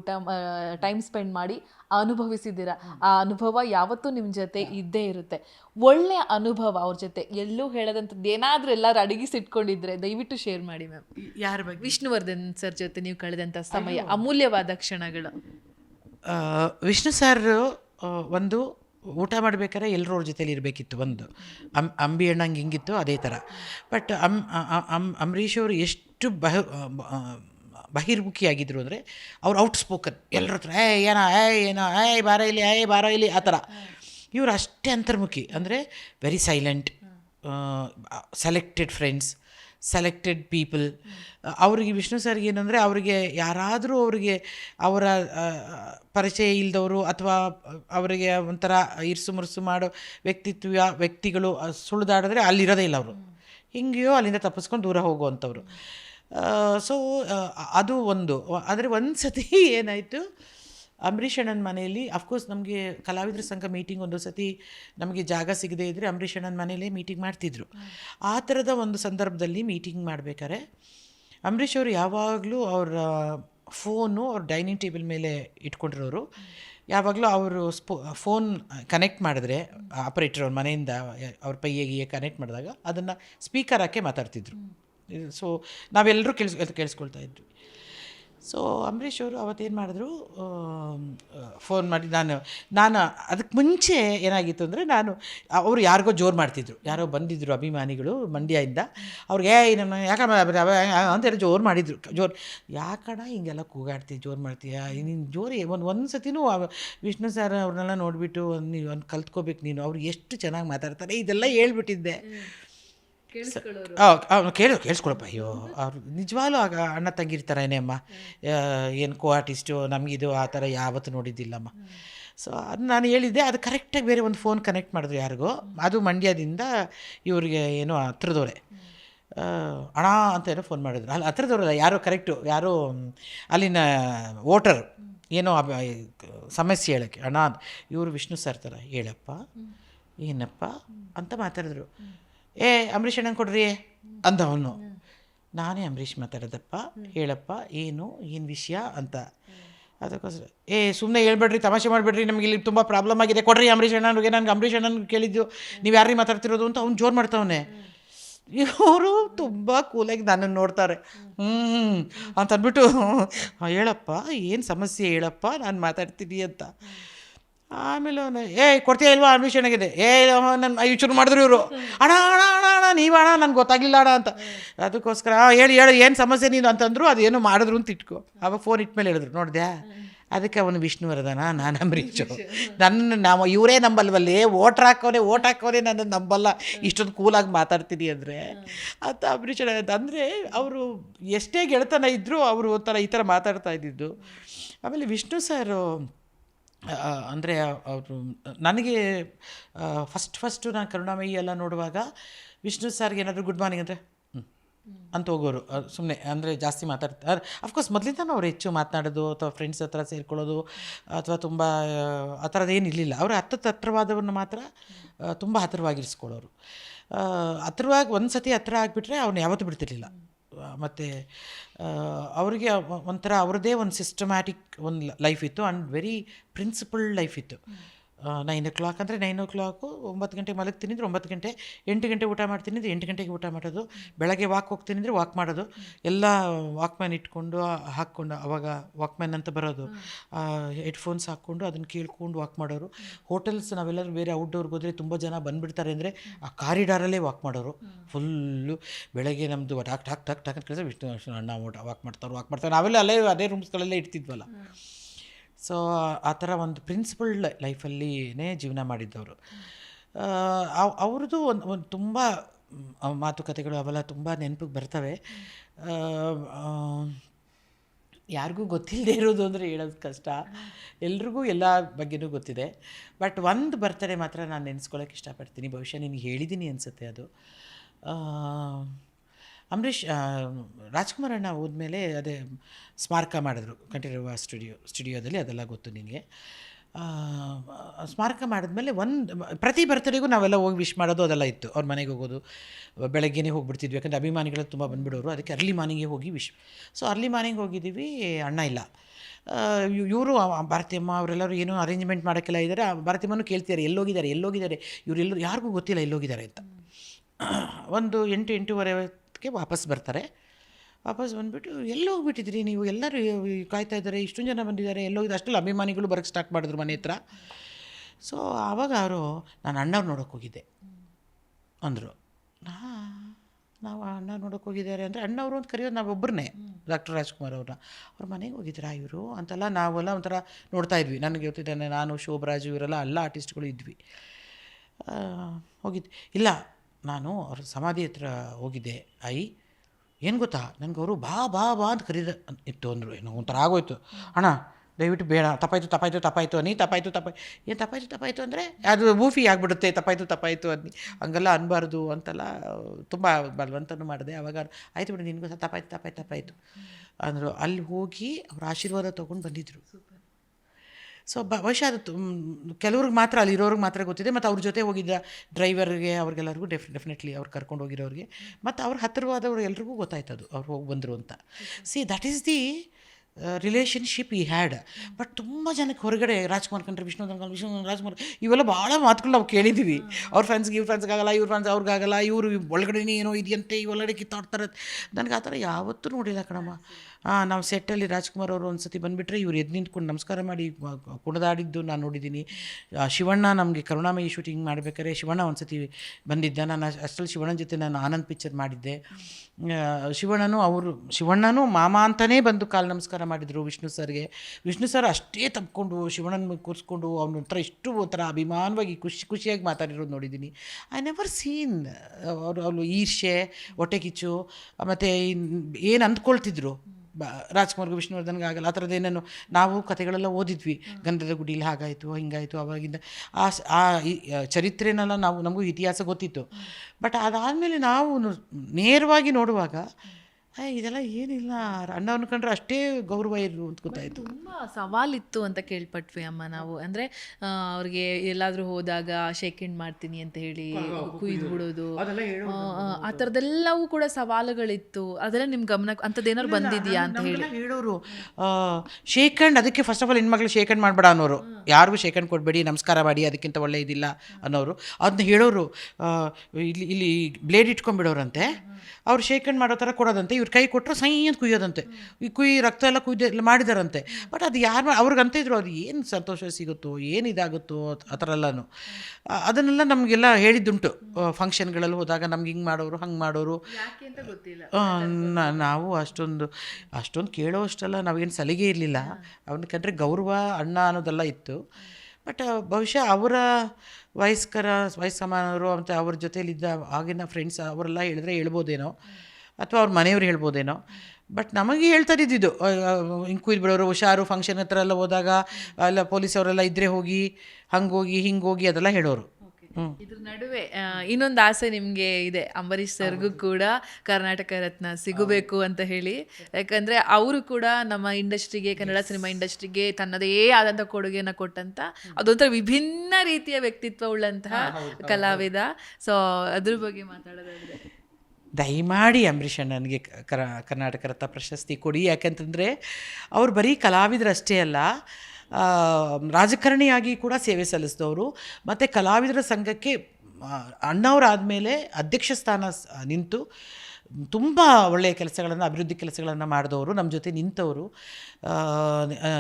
ಟೈಮ್ ಸ್ಪೆಂಡ್ ಮಾಡಿ ಅನುಭವಿಸಿದ್ದೀರ? ಆ ಅನುಭವ ಯಾವತ್ತೂ ನಿಮ್ಮ ಜೊತೆ ಇದ್ದೇ ಇರುತ್ತೆ. ಒಳ್ಳೆ ಅನುಭವ ಅವ್ರ ಜೊತೆ. ಎಲ್ಲೂ ಹೇಳದಂಥದ್ದು ಏನಾದರೂ ಎಲ್ಲರೂ ಅಡಗಿಸಿಟ್ಕೊಂಡಿದ್ರೆ ದಯವಿಟ್ಟು ಶೇರ್ ಮಾಡಿ ಮ್ಯಾಮ್ ಯಾರ ಬಗ್ಗೆ? ವಿಷ್ಣುವರ್ಧನ್ ಸರ್ ಜೊತೆ ನೀವು ಕಳೆದಂಥ ಸಮಯ ಅಮೂಲ್ಯವಾದ ಕ್ಷಣಗಳು. ವಿಷ್ಣು ಸರ್ ಒಂದು ಊಟ ಮಾಡ್ಬೇಕಾದ್ರೆ ಎಲ್ಲರೂ ಅವ್ರ ಜೊತೆಲಿ ಇರಬೇಕಿತ್ತು ಒಂದು. ಅಂ ಅಂಬಿ ಅಣ್ಣಂಗೆ ಹಿಂಗಿತ್ತು ಅದೇ ಥರ ಬಟ್ ಅಮ್ ಅಂಬರೀಷ್ ಅವರು ಎಷ್ಟು ಬಹ ಆ, ಬಹಿರ್ಮುಖಿಯಾಗಿದ್ರು ಅಂದರೆ ಅವ್ರು ಔಟ್ ಸ್ಪೋಕನ್ ಎಲ್ಲರ ಹತ್ರ ಏ ಏನೋ ಏ ಏನೋ ಏಯ್ ಬಾರ ಇಲ್ಲಿ ಏ ಬಾರ ಇಲ್ಲಿ ಆ ಥರ. ಇವರು ಅಷ್ಟೇ ಅಂತರ್ಮುಖಿ. ಅಂದರೆ very silent selected friends selected people ಅವರಿಗೆ ವಿಷ್ಣು ಸರ್ಗೆ ಏನಂದರೆ ಅವರಿಗೆ ಯಾರಾದರೂ ಅವರಿಗೆ ಅವರ ಪರಿಚಯ ಇಲ್ಲದವರು ಅಥವಾ ಅವರಿಗೆ ಒಂಥರ ಇರ್ಸು ಮುರ್ಸು ಮಾಡೋ ವ್ಯಕ್ತಿತ್ವ ವ್ಯಕ್ತಿಗಳು ಸುಳಿದಾಡಿದ್ರೆ ಅಲ್ಲಿರೋದೇ ಇಲ್ಲ ಅವರು. ಹಿಂಗೆಯೋ ಅಲ್ಲಿಂದ ತಪ್ಪಿಸ್ಕೊಂಡು ದೂರ ಹೋಗುವಂಥವ್ರು. ಸೊ ಅದು ಒಂದು. ಆದರೆ ಒಂದು ಸತಿ ಏನಾಯಿತು? ಅಂಬರೀಷ್ ಅಣ್ಣನ ಮನೆಯಲ್ಲಿ ಅಫ್ಕೋರ್ಸ್ ನಮಗೆ ಕಲಾವಿದರ ಸಂಘ ಮೀಟಿಂಗ್ ಒಂದು ಸತಿ ನಮಗೆ ಜಾಗ ಸಿಗದೇ ಇದ್ದರೆ ಅಂಬರೀಷ್ ಅಣ್ಣನ ಮನೇಲೇ ಮೀಟಿಂಗ್ ಮಾಡ್ತಿದ್ರು. ಆ ಥರದ ಒಂದು ಸಂದರ್ಭದಲ್ಲಿ ಮೀಟಿಂಗ್ ಮಾಡಬೇಕಾರೆ ಅಂಬರೀಷ್ ಅವರು ಯಾವಾಗಲೂ ಅವರ ಫೋನು ಅವ್ರ ಡೈನಿಂಗ್ ಟೇಬಲ್ ಮೇಲೆ ಇಟ್ಕೊಂಡಿರೋರು. ಯಾವಾಗಲೂ ಅವರು ಸ್ಪೋ ಫೋನ್ ಕನೆಕ್ಟ್ ಮಾಡಿದ್ರೆ ಆಪರೇಟರ್ ಅವ್ರ ಮನೆಯಿಂದ ಅವ್ರ ಪೈಯಾಗಿ ಕನೆಕ್ಟ್ ಮಾಡಿದಾಗ ಅದನ್ನು ಸ್ಪೀಕರ್ ಹಾಕಿ ಮಾತಾಡ್ತಿದ್ರು. ಸೊ ನಾವೆಲ್ಲರೂ ಕೇಳಿಸ್, ಕೇಳಿಸ್ಕೊಳ್ತಾ ಇದ್ವಿ. ಸೊ ಅಂಬರೀಷ್ ಅವರು ಅವತ್ತೇನು ಮಾಡಿದ್ರು ಫೋನ್ ಮಾಡಿ ನಾನು ನಾನು ಅದಕ್ಕೆ ಮುಂಚೆ ಏನಾಗಿತ್ತು ಅಂದರೆ ನಾನು, ಅವರು ಯಾರಿಗೋ ಜೋರು ಮಾಡ್ತಿದ್ರು. ಯಾರೋ ಬಂದಿದ್ದರು ಅಭಿಮಾನಿಗಳು, ಮಂಡ್ಯದಿಂದ. ಅವ್ರಿಗೆ ನಮ್ಮ ಯಾಕಮ್ಮ ಅಂತೇಳಿ ಜೋರು ಮಾಡಿದರು. ಜೋರು ಯಾಕಡ ಹಿಂಗೆಲ್ಲ ಕೂಗಾಡ್ತೀಯ ಜೋರು ಮಾಡ್ತೀಯ? ನೀನು ಜೋರು, ಒಂದು ಒಂದು ಸತಿನೂ ವಿಷ್ಣು ಸರ್ ಅವ್ರನ್ನೆಲ್ಲ ನೋಡಿಬಿಟ್ಟು ಒಂದು ಒಂದು ಕಲ್ತ್ಕೋಬೇಕು ನೀನು. ಅವ್ರು ಎಷ್ಟು ಚೆನ್ನಾಗಿ ಮಾತಾಡ್ತಾರೆ, ಇದೆಲ್ಲ ಹೇಳ್ಬಿಟ್ಟಿದ್ದೆ. ಅವ್ನು ಕೇಳು ಕೇಳಿಸ್ಕೊಳಪ್ಪ. ಅಯ್ಯೋ ಅವ್ರು ನಿಜವಾಗ್ಲೂ ಆಗ ಅಣ್ಣ ತಂಗಿರ್ತಾರೇನೆ ಅಮ್ಮ? ಏನು ಕೋ ಆರ್ಟಿಸ್ಟು ನಮಗಿದು ಆ ಥರ ಯಾವತ್ತೂ ನೋಡಿದ್ದಿಲ್ಲಮ್ಮ. ಸೊ ಅದು ನಾನು ಹೇಳಿದ್ದೆ ಅದು ಕರೆಕ್ಟಾಗಿ ಬೇರೆ ಒಂದು ಫೋನ್ ಕನೆಕ್ಟ್ ಮಾಡಿದ್ರು ಯಾರಿಗೋ. ಅದು ಮಂಡ್ಯದಿಂದ ಇವರಿಗೆ ಏನು ಹತ್ರದವ್ರೆ. ಅಣ ಅಣ್ಣ ಅಂತ ಏನೋ ಫೋನ್ ಮಾಡಿದ್ರು. ಅಲ್ಲಿ ಹತ್ರದವ್ರಲ್ಲ ಯಾರೋ ಕರೆಕ್ಟು ಯಾರೋ ಅಲ್ಲಿನ ವೋಟರ್ ಏನೋ ಸಮಸ್ಯೆ ಹೇಳೋಕ್ಕೆ. ಅಣ್ಣ ಇವರು ವಿಷ್ಣು ಸರ್ ಥರ ಹೇಳಪ್ಪ ಏನಪ್ಪ ಅಂತ ಮಾತಾಡಿದ್ರು. ಏ, ಅಂಬರೀಷ್ ಅಣ್ಣ ಕೊಡ್ರಿ. ಅಂದ ಅವನು ನಾನೇ ಅಂಬರೀಷ್ ಮಾತಾಡೋದಪ್ಪ, ಹೇಳಪ್ಪ, ಏನು ಏನು ವಿಷಯ ಅಂತ. ಅದಕ್ಕೋಸ್ಕರ, ಏ ಸುಮ್ಮನೆ ಹೇಳ್ಬೇಡ್ರಿ, ತಮಾಷೆ ಮಾಡಬೇಡ್ರಿ, ನಮಗೆ ಇಲ್ಲಿ ತುಂಬ ಪ್ರಾಬ್ಲಮ್ ಆಗಿದೆ. ಕೊಡ್ರಿ ಅಂಬರೀಷ್ ಅಣ್ಣನಿಗೆ, ನನಗೆ ಅಂಬರೀಷ್ ಅಣ್ಣನ ಕೇಳಿದ್ದು, ನೀವು ಯಾರಿಗೆ ಮಾತಾಡ್ತಿರೋದು ಅಂತ ಅವ್ನು ಜೋರು ಮಾಡ್ತಾವನೆ. ಇವರು ತುಂಬ ಕೂಲಾಗಿ ನನ್ನನ್ನು ನೋಡ್ತಾರೆ. ಹ್ಞೂ ಅಂತ ಅಂದ್ಬಿಟ್ಟು ಹೇಳಪ್ಪ, ಏನು ಸಮಸ್ಯೆ ಹೇಳಪ್ಪ, ನಾನು ಮಾತಾಡ್ತೀನಿ ಅಂತ. ಆಮೇಲೆ ಅವನು ಏಯ್ ಕೊಡ್ತೀಯ ಇಲ್ವಾ ಅಡ್ಮಿಷನ್ ಆಗಿದೆ ಏ ನನ್ನ ಶುರು ಮಾಡಿದ್ರು ಇವರು. ಅಣ ಅಣ ಅಣ ಅಣ ನೀವು ಅಣ ನನಗೆ ಗೊತ್ತಾಗಿಲ್ಲ ಅಣ ಅಂತ. ಅದಕ್ಕೋಸ್ಕರ ಹೇಳಿ ಹೇಳಿ, ಏನು ಸಮಸ್ಯೆ ನೀನು ಅಂತಂದ್ರು ಅದು ಏನು ಮಾಡಿದ್ರು ಅಂತ ಇಟ್ಕೊ. ಅವಾಗ ಫೋನ್ ಇಟ್ಮೇಲೆ ಹೇಳಿದ್ರು ನೋಡಿದೆ ಅದಕ್ಕೆ ಅವನು ವಿಷ್ಣುವರ್ಧನ ನಾನು ಅಂಬರೀಷು ನನ್ನ ನಾವು ಇವರೇ ನಂಬಲ್ವಲ್ಲಿ ಓಟ್ ಹಾಕೋನೆ ಓಟ್ ಹಾಕೋನೆ ನನ್ನ ನಂಬಲ್ಲ. ಇಷ್ಟೊಂದು ಕೂಲಾಗಿ ಮಾತಾಡ್ತೀನಿ ಅಂದರೆ. ಅಂತ ಅಂಬರೀಷ್ ಅಂದರೆ ಅವರು ಎಷ್ಟೇ ಗೆಳೆತನ ಇದ್ದರೂ ಅವರು ಒಂಥರ ಈ ಥರ ಮಾತಾಡ್ತಾ ಇದ್ದಿದ್ದು. ಆಮೇಲೆ ವಿಷ್ಣು ಸರ್ ಅಂದರೆ, ಅವರು, ನನಗೆ ಫಸ್ಟ್ ಫಸ್ಟು ನಾನು ಕರುಣಾಮಯಿ ಎಲ್ಲ ನೋಡುವಾಗ ವಿಷ್ಣು ಸರ್ಗೆ ಏನಾದರೂ ಗುಡ್ ಮಾರ್ನಿಂಗ್ ಅಂದರೆ ಅಂತ ಹೋಗೋರು. ಸುಮ್ಮನೆ ಅಂದರೆ ಜಾಸ್ತಿ ಮಾತಾಡ್ತಾರೆ ಅಫ್ಕೋರ್ಸ್ ಮೊದಲಿಂದನೂ ಅವ್ರು ಹೆಚ್ಚು ಮಾತನಾಡೋದು ಅಥವಾ ಫ್ರೆಂಡ್ಸ್ ಹತ್ರ ಸೇರ್ಕೊಳ್ಳೋದು ಅಥವಾ ತುಂಬ, ಆ ಥರದ್ದು ಏನು ಇರಲಿಲ್ಲ. ಅವರು ಹತ್ತತ್ತು ಹತ್ರವಾದವನ್ನು ಮಾತ್ರ ತುಂಬ ಹತ್ತಿರವಾಗಿರಿಸ್ಕೊಳ್ಳೋರು ಹತ್ರವಾಗಿ ಒಂದು ಸತಿ ಹತ್ರ ಆಗಿಬಿಟ್ರೆ ಅವ್ನು ಯಾವತ್ತೂ ಬಿಡ್ತಿರ್ಲಿಲ್ಲ. ಮತ್ತು ಅವರಿಗೆ ಒಂಥರ ಅವ್ರದ್ದೇ ಒಂದು ಸಿಸ್ಟಮ್ಯಾಟಿಕ್ ಒಂದು ಲೈಫ್ ಇತ್ತು ಆ್ಯಂಡ್ ವೆರಿ ಪ್ರಿನ್ಸಿಪಲ್ಡ್ ಲೈಫ್ ಇತ್ತು. ನೈನ್ ಓ ಕ್ಲಾಕ್ ಅಂದರೆ ನೈನ್ ಓ ಕ್ಲಾಕು ಒಂಬತ್ತು ಗಂಟೆ ಮಲಗ್ತೀನಿ ಅಂದರೆ ಒಂಬತ್ತು ಗಂಟೆ, ಎಂಟು ಗಂಟೆ ಊಟ ಮಾಡ್ತೀನಿ ಅಂದರೆ ಎಂಟು ಗಂಟೆಗೆ ಊಟ ಮಾಡೋದು, ಬೆಳಗ್ಗೆ ವಾಕ್ ಹೋಗ್ತೀನಿ ಅಂದರೆ ವಾಕ್ ಮಾಡೋದು, ಎಲ್ಲ ವಾಕ್ಮ್ಯಾನ್ ಇಟ್ಕೊಂಡು ಹಾಕ್ಕೊಂಡು ಅವಾಗ ವಾಕ್ಮ್ಯಾನ್ ಅಂತ ಬರೋದು. ಹೆಡ್ಫೋನ್ಸ್ ಹಾಕ್ಕೊಂಡು ಅದನ್ನು ಕೇಳ್ಕೊಂಡು ವಾಕ್ ಮಾಡೋರು. ಹೋಟೆಲ್ಸ್ ನಾವೆಲ್ಲರೂ ಬೇರೆ ಔಟ್ಡೋರ್ಗೆ ಹೋದರೆ ತುಂಬ ಜನ ಬಂದುಬಿಡ್ತಾರೆ ಅಂದರೆ ಆ ಕಾರಿಡಾರಲ್ಲೇ ವಾಕ್ ಮಾಡೋರು. ಫುಲ್ಲು ಬೆಳಗ್ಗೆ ನಮ್ಮದು ಟಾಕ್ ಟಾಕ್ ಟಾಕ್ ಟಾಕ್ ಅಂತ ಕೇಳಿದ್ರೆ ವಿಷ್ಣು ಅಣ್ಣ ವಾಕ್ ಮಾಡ್ತಾರೆ ವಾಕ್ ಮಾಡ್ತಾರೆ ನಾವೆಲ್ಲ ಅಲ್ಲೇ, ಅದೇ ರೂಮ್ಸ್ಗಳಲ್ಲೇ ಇಡ್ತಿದ್ವಲ್ಲ. ಸೊ ಆ ಥರ ಒಂದು ಪ್ರಿನ್ಸಿಪಲ್ ಲೈಫಲ್ಲಿನೇ ಜೀವನ ಮಾಡಿದ್ದವರು. ಅವ್ರದ್ದು ಒಂದು ಒಂದು ತುಂಬ ಮಾತುಕತೆಗಳು ಅವೆಲ್ಲ ತುಂಬ ನೆನಪಿಗೆ ಬರ್ತವೆ. ಯಾರಿಗೂ ಗೊತ್ತಿಲ್ಲದೆ ಇರೋದು ಅಂದರೆ ಹೇಳೋದು ಕಷ್ಟ. ಎಲ್ರಿಗೂ ಎಲ್ಲ ಬಗ್ಗೆನೂ ಗೊತ್ತಿದೆ. ಬಟ್ ಒಂದು ಬರ್ತಾರೆ ಮಾತ್ರ ನಾನು ನೆನೆಸ್ಕೊಳ್ಳೋಕೆ ಇಷ್ಟಪಡ್ತೀನಿ. ಬಹುಶಃ ನಿನಗೆ ಹೇಳಿದ್ದೀನಿ ಅನಿಸುತ್ತೆ ಅದು. ಅಂಬರೀಷ್ ರಾಜ್ಕುಮಾರ್ ಅಣ್ಣ ಹೋದ್ಮೇಲೆ ಅದೇ ಸ್ಮಾರಕ ಮಾಡಿದ್ರು, ಕಂಠೀರವ ಸ್ಟುಡಿಯೋ, ಸ್ಟುಡಿಯೋದಲ್ಲಿ ಅದೆಲ್ಲ ಗೊತ್ತು ನಿನಗೆ. ಸ್ಮಾರಕ ಮಾಡಿದ್ಮೇಲೆ ಒಂದು, ಪ್ರತಿ ಬರ್ತಡೆಗೂ ನಾವೆಲ್ಲ ಹೋಗಿ ವಿಶ್ ಮಾಡೋದು ಅದೆಲ್ಲ ಇತ್ತು. ಅವ್ರ ಮನೆಗೆ ಹೋಗೋದು, ಬೆಳಗ್ಗೆನೇ ಹೋಗಿಬಿಡ್ತಿದ್ವಿ. ಯಾಕಂದರೆ ಅಭಿಮಾನಿಗಳು ತುಂಬ ಬಂದ್ಬಿಡೋರು. ಅದಕ್ಕೆ ಅರ್ಲಿ ಮಾರ್ನಿಂಗೇ ಹೋಗಿ ವಿಶ್ ಸೊ ಅರ್ಲಿ ಮಾರ್ನಿಂಗ್ ಹೋಗಿದ್ದೀವಿ, ಅಣ್ಣ ಇಲ್ಲ. ಇವರು ಭಾರತೀಯಮ್ಮ ಅವರೆಲ್ಲರೂ ಏನೋ ಅರೇಂಜ್ಮೆಂಟ್ ಮಾಡೋಕ್ಕೆಲ್ಲ ಇದ್ದಾರೆ ಭಾರತೀಯಮ್ಮನೂ ಕೇಳ್ತಿದ್ದಾರೆ, ಎಲ್ಲೋಗಿದ್ದಾರೆ ಎಲ್ಲೋಗಿದ್ದಾರೆ. ಇವರೆಲ್ಲರೂ ಯಾರಿಗೂ ಗೊತ್ತಿಲ್ಲ ಎಲ್ಲೋಗಿದ್ದಾರೆ ಅಂತ. ಒಂದು ಎಂಟು ಎಂಟೂವರೆಗೆ ವಾಪಸ್ ಬರ್ತಾರೆ. ವಾಪಸ್ ಬಂದುಬಿಟ್ಟು ಎಲ್ಲೋ ಹೋಗ್ಬಿಟ್ಟಿದ್ರಿ ನೀವು? ಎಲ್ಲರೂ ಕಾಯ್ತಾ ಇದ್ದಾರೆ, ಇಷ್ಟೊಂದು ಜನ ಬಂದಿದ್ದಾರೆ ಎಲ್ಲೋಗಿದೆ ಅಷ್ಟೆಲ್ಲ ಅಭಿಮಾನಿಗಳು ಬರೋಕ್ಕೆ ಸ್ಟಾರ್ಟ್ ಮಾಡಿದ್ರು ಮನೆ ಹತ್ರ. ಸೊ ಆವಾಗ ಅವರು, ನಾನು ಅಣ್ಣವ್ರು ನೋಡೋಕೆ ಹೋಗಿದ್ದೆ. ಅಂದರು. ನಾ, ನಾವು ಅಣ್ಣ ನೋಡೋಕೆ ಹೋಗಿದ್ದಾರೆ. ಅಂದರೆ ಅಣ್ಣವರು ಅಂತ ಕರೆಯೋದು ನಾವೊಬ್ಬರನ್ನೇ ಡಾಕ್ಟರ್ ರಾಜ್ಕುಮಾರ್ ಅವ್ರನ್ನ ಅವ್ರ ಮನೆಗೆ ಹೋಗಿದ್ರಾ ಇವರು? ಅಂತೆಲ್ಲ ನಾವೆಲ್ಲ ಒಂಥರ ನೋಡ್ತಾ ಇದ್ವಿ. ನನಗೆ ಗೊತ್ತಿದ್ದಾನೆ, ನಾನು ಶೋಭರಾಜು, ಇವರೆಲ್ಲ ಎಲ್ಲ ಆರ್ಟಿಸ್ಟ್ಗಳು ಇದ್ವಿ. ಹೋಗಿದ್ದೆ ಇಲ್ಲ ನಾನು ಅವ್ರ ಸಮಾಧಿ ಹತ್ರ ಹೋಗಿದ್ದೆ. ಐ, ಏನು ಗೊತ್ತಾ? ನನಗೆ ಅವರು ಬಾ ಬಾ ಬಾ ಅಂತ ಕರೀದ, ಇತ್ತು ಅಂದರು. ಏನೋ ಒಂಥರ ಆಗೋಯ್ತು. ಅಣ್ಣ, ದಯವಿಟ್ಟು ಬೇಡ. ತಪ್ಪಾಯ್ತು ತಪ್ಪಾಯ್ತು ತಪ್ಪಾಯ್ತು ಅನ್ನಿ, ತಪ್ಪಾಯ್ತು ತಪ್ಪ ಏನು ತಪ್ಪಾಯ್ತು ತಪ್ಪಾಯ್ತು ಅಂದರೆ ಅದು ಬೂಫಿ ಆಗಿಬಿಡುತ್ತೆ. ತಪ್ಪಾಯ್ತು ತಪ್ಪಾಯ್ತು ಅನ್ನಿ. ಹಂಗೆಲ್ಲ ಅನ್ಬಾರ್ದು ಅಂತೆಲ್ಲ ತುಂಬ ಬಲವಂತನೂ ಮಾಡಿದೆ. ಅವಾಗ ಆಯ್ತು ಬಿಡಿ ನಿನಗೂ ಸಹ ತಪ್ಪಾಯ್ತು ತಪ್ಪಾಯ್ತು ತಪ್ಪಾಯ್ತು ಅಂದರು. ಅಲ್ಲಿ ಹೋಗಿ ಅವ್ರ ಆಶೀರ್ವಾದ ತೊಗೊಂಡು ಬಂದಿದ್ದರು ಸೊ ಬಹುಶಃ ಅದು ಕೆಲವ್ರಿಗೆ ಮಾತ್ರ, ಅಲ್ಲಿರೋರಿಗೆ ಮಾತ್ರ ಗೊತ್ತಿದೆ. ಮತ್ತು ಅವ್ರ ಜೊತೆ ಹೋಗಿದ್ದ ಡ್ರೈವರ್ಗೆ ಅವ್ರಿಗೆಲ್ಲರಿಗೂ ಡೆಫ್ ಡೆಫಿನೆಟ್ಲಿ ಅವ್ರು ಕರ್ಕೊಂಡು ಹೋಗಿರೋರಿಗೆ. ಮತ್ತು ಅವ್ರ ಹತ್ತಿರವಾದವ್ರು ಎಲ್ರಿಗೂ ಗೊತ್ತಾಯ್ತು ಅದು ಅವ್ರು ಹೋಗಿ ಬಂದರು ಅಂತ. See that is the relationship he had but ತುಂಬ ಜನಕ್ಕೆ ಹೊರಗಡೆ ರಾಜ್ಕುಮಾರ್ ಕಂಡ್ರೆ ವಿಷ್ಣು ಕಂಡ್ರೆ ವಿಷ್ಣು ರಾಜ್ಕುಮಾರ್, ಇವೆಲ್ಲ ಭಾಳ ಮಾತುಗಳು ನಾವು ಕೇಳಿದ್ದೀವಿ ಅವ್ರ ಫ್ರೆಂಡ್ಸ್ಗೆ ಇವ್ರ ಫ್ರೆಂಡ್ಸ್ಗಾಗಲ್ಲ ಇವ್ರ ಫ್ರೆಂಡ್ಸ್ ಅವ್ರಿಗಾಗಲ್ಲ, ಇವರು ಒಳಗಡೆ ಏನೋ ಇದೆಯಂತೆ ಒಳಗಡೆ ಕಿತ್ತಾಡ್ತಾರೆ. ನನಗೆ ಆ ಥರ ಯಾವತ್ತೂ ನೋಡಿಲ್ಲ ಕಣಮ್ಮ. ನಾವು ಸೆಟ್ಟಲ್ಲಿ ರಾಜ್ಕುಮಾರ್ ಅವರು ಒಂದು ಸತಿ ಬಂದುಬಿಟ್ರೆ ಇವರು ಎದ್ದು ನಿಂತ್ಕೊಂಡು ನಮಸ್ಕಾರ ಮಾಡಿ ಕುಣದಾಡಿದ್ದು ನಾನು ನೋಡಿದ್ದೀನಿ ಶಿವಣ್ಣ ನಮಗೆ ಕರುಣಾಮಯಿ ಶೂಟಿಂಗ್ ಮಾಡಬೇಕಾದ್ರೆ ಶಿವಣ್ಣ ಒಂದು ಸತಿ ಬಂದಿದ್ದ. ನಾನು ಅಷ್ಟ್- ಅಷ್ಟರಲ್ಲಿ ಶಿವಣ್ಣನ ಜೊತೆ ನಾನು ಆನಂದ್ ಪಿಕ್ಚರ್ ಮಾಡಿದ್ದೆ. ಶಿವಣ್ಣನು ಅವರು, ಶಿವಣ್ಣನೂ ಮಾಮ ಅಂತಲೇ ಬಂದು ಕಾಲು ನಮಸ್ಕಾರ ಮಾಡಿದರು ವಿಷ್ಣು ಸರ್ಗೆ. ವಿಷ್ಣು ಸರ್ ಅಷ್ಟೇ ತಪ್ಕೊಂಡು ಶಿವಣ್ಣನ ಕೂರಿಸ್ಕೊಂಡು ಅವನ ಹತ್ರ ಇಷ್ಟು ಒಂಥರ ಅಭಿಮಾನವಾಗಿ ಖುಷಿ, ಖುಷಿಯಾಗಿ ಮಾತಾಡಿರೋದು ನೋಡಿದ್ದೀನಿ ಐ ನೆವರ್ ಸೀನ್ ಅವರು, ಅವಳು ಈರ್ಷೆ ಹೊಟ್ಟೆ ಕಿಚ್ಚು ಮತ್ತು ಏನು ಅಂದ್ಕೊಳ್ತಿದ್ರು. ಬ ರಾಜ್ಕುಮಾರ್ಗೂ ವಿಷ್ಣುವರ್ಧನ್ಗೆ ಆಗಲ್ಲ. ಆ ಥರದ್ದು ಏನೇನು ನಾವು ಕಥೆಗಳೆಲ್ಲ ಓದಿದ್ವಿ. ಗಂಧದ ಗುಡಿಲಿ ಹಾಗಾಯಿತು ಹಿಂಗಾಯಿತು ಅವಾಗಿಂದ. ಆ ಆ ಚರಿತ್ರೆನೆಲ್ಲ ನಾವು ನಮಗೂ ಇತಿಹಾಸ ಗೊತ್ತಿತ್ತು. ಬಟ್ ಅದಾದಮೇಲೆ ನಾವು ನೇರವಾಗಿ ನೋಡುವಾಗ ಏ, ಇದೆಲ್ಲ ಏನಿಲ್ಲ. ಅಣ್ಣವ್ರನ್ನ ಕಂಡ್ರೆ ಅಷ್ಟೇ ಗೌರವ ಇರು ಅಂತ ಗೊತ್ತಾಯಿತು. ತುಂಬಾ ಸವಾಲಿತ್ತು ಅಂತ ಕೇಳ್ಪಟ್ವಿ ಅಮ್ಮ ನಾವು. ಅಂದ್ರೆ ಆ, ಅವ್ರಿಗೆ ಎಲ್ಲಾದ್ರೂ ಹೋದಾಗ ಶೇಕ್ ಹ್ಯಾಂಡ್ ಮಾಡ್ತೀನಿ ಅಂತ ಹೇಳಿ ಕುಯ್ದು ಬಿಡೋದು. ಆ, ಥರದ್ದೆಲ್ಲವೂ ಕೂಡ ಸವಾಲುಗಳಿತ್ತು. ಅದೆಲ್ಲ ನಿಮ್ ಗಮನ ಅಂಥದ್ದೇನಾದ್ರು ಬಂದಿದ್ಯಾ ಅಂತ ಹೇಳಿ. ಹೇಳೋರು ಶೇಕ್ ಹ್ಯಾಂಡ್ ಅದಕ್ಕೆ ಫಸ್ಟ್ ಆಫ್ ಆಲ್ ಹೆಣ್ಮಕ್ಳು ಶೇಕ್ ಹ್ಯಾಂಡ್ ಮಾಡ್ಬೇಡ ಅನ್ನೋರು. ಯಾರಿಗೂ ಶೇಕ್ ಹ್ಯಾಂಡ್ ಕೊಡಬೇಡಿ ನಮಸ್ಕಾರ ಮಾಡಿ ಅದಕ್ಕಿಂತ ಒಳ್ಳೆಯದಿಲ್ಲ ಅನ್ನೋರು. ಅದನ್ನ ಹೇಳೋರು ಆ, ಇಲ್ಲಿ ಇಲ್ಲಿ ಬ್ಲೇಡ್ ಇಟ್ಕೊಂಡ್ಬಿಡೋರಂತೆ. ಅವ್ರು ಶೇಕ್ ಮಾಡೋ ಥರ ಕೊಡೋದಂತೆ. ಇವ್ರು ಕೈ ಕೊಟ್ಟರೆ ಸೈ ಅಂತ ಕುಯ್ಯೋದಂತೆ. ಈ ಕುಯ್ ರಕ್ತ ಎಲ್ಲ ಕುಯ್ದು ಮಾಡಿದಾರಂತೆ. ಬಟ್ ಅದು ಯಾರು ಅವ್ರಿಗಂತ ಇದ್ರು ಅದು ಏನು ಸಂತೋಷ ಸಿಗುತ್ತೋ ಏನು ಇದಾಗುತ್ತೋ ಆ ಥರ ಎಲ್ಲನೂ. ಅದನ್ನೆಲ್ಲ ನಮಗೆಲ್ಲ ಹೇಳಿದ್ದುಂಟು. ಫಂಕ್ಷನ್ಗಳಲ್ಲಿ ಹೋದಾಗ ನಮ್ಗೆ ಹಿಂಗೆ ಮಾಡೋರು ಹಂಗೆ ಮಾಡೋರು. ನಾವು ಅಷ್ಟೊಂದು ಅಷ್ಟೊಂದು ಕೇಳೋ ಅಷ್ಟೆಲ್ಲ ನಾವೇನು ಸಲಿಗೆ ಇರಲಿಲ್ಲ. ಅವನ ಕಂಡ್ರೆ ಗೌರವ ಅಣ್ಣ ಅನ್ನೋದೆಲ್ಲ ಇತ್ತು. ಬಟ್ ಬಹುಶಃ ಅವರ ವಯಸ್ಕರ ವಯಸ್ಸಮಾನವರು ಅಂತ ಅವ್ರ ಜೊತೇಲಿದ್ದ ಆಗಿನ ಫ್ರೆಂಡ್ಸ್ ಅವರೆಲ್ಲ ಹೇಳಿದ್ರೆ ಹೇಳ್ಬೋದೇನೋ, ಅಥವಾ ಅವ್ರ ಮನೆಯವ್ರು ಹೇಳ್ಬೋದೇನೋ. ಬಟ್, ನಮಗೆ ಹೇಳ್ತಾ ಇದ್ದಿದ್ದು ಕುಯ್ದು ಬಿಡೋರು, ಹುಷಾರು ಫಂಕ್ಷನ್ ಹತ್ರ ಎಲ್ಲ ಹೋದಾಗ ಎಲ್ಲ ಪೊಲೀಸವರೆಲ್ಲ ಇದ್ದರೆ ಹೋಗಿ ಹಂಗೆ ಹೋಗಿ ಹಿಂಗೆ ಹೋಗಿ ಅದೆಲ್ಲ ಹೇಳೋರು. ಇದ್ರ ನಡುವೆ ಇನ್ನೊಂದು ಆಸೆ ನಿಮ್ಗೆ ಇದೆ ಅಂಬರೀಷ್ ಸರ್ಗೂ ಕೂಡ ಕರ್ನಾಟಕ ರತ್ನ ಸಿಗಬೇಕು ಅಂತ ಹೇಳಿ. ಯಾಕಂದ್ರೆ ಅವರು ಕೂಡ ನಮ್ಮ ಇಂಡಸ್ಟ್ರಿಗೆ ಕನ್ನಡ ಸಿನಿಮಾ ಇಂಡಸ್ಟ್ರಿಗೆ ತನ್ನದೇ ಆದಂಥ ಕೊಡುಗೆನ ಕೊಟ್ಟಂತ ಅದೊಂಥರ ವಿಭಿನ್ನ ರೀತಿಯ ವ್ಯಕ್ತಿತ್ವ ಉಳ್ಳಂತಹ ಕಲಾವಿದ. ಸೊ ಅದ್ರ ಬಗ್ಗೆ ಮಾತಾಡೋದಾದ್ರೆ. ದಯಮಾಡಿ ಅಂಬರೀಷ್ ನನಗೆ ಕರ ಕರ್ನಾಟಕ ರತ್ನ ಪ್ರಶಸ್ತಿ ಕೊಡಿ. ಯಾಕಂತಂದರೆ ಅವ್ರು ಬರೀ ಕಲಾವಿದರಷ್ಟೇ ಅಲ್ಲ ರಾಜಕಾರಣಿಯಾಗಿ ಕೂಡ ಸೇವೆ ಸಲ್ಲಿಸಿದವರು. ಮತ್ತು ಕಲಾವಿದರ ಸಂಘಕ್ಕೆ ಅಣ್ಣವರಾದ ಮೇಲೆ ಅಧ್ಯಕ್ಷ ಸ್ಥಾನ ನಿಂತು ತುಂಬ ಒಳ್ಳೆಯ ಕೆಲಸಗಳನ್ನು, ಅಭಿವೃದ್ಧಿ ಕೆಲಸಗಳನ್ನು ಮಾಡಿದವರು ನಮ್ಮ ಜೊತೆ ನಿಂತವರು.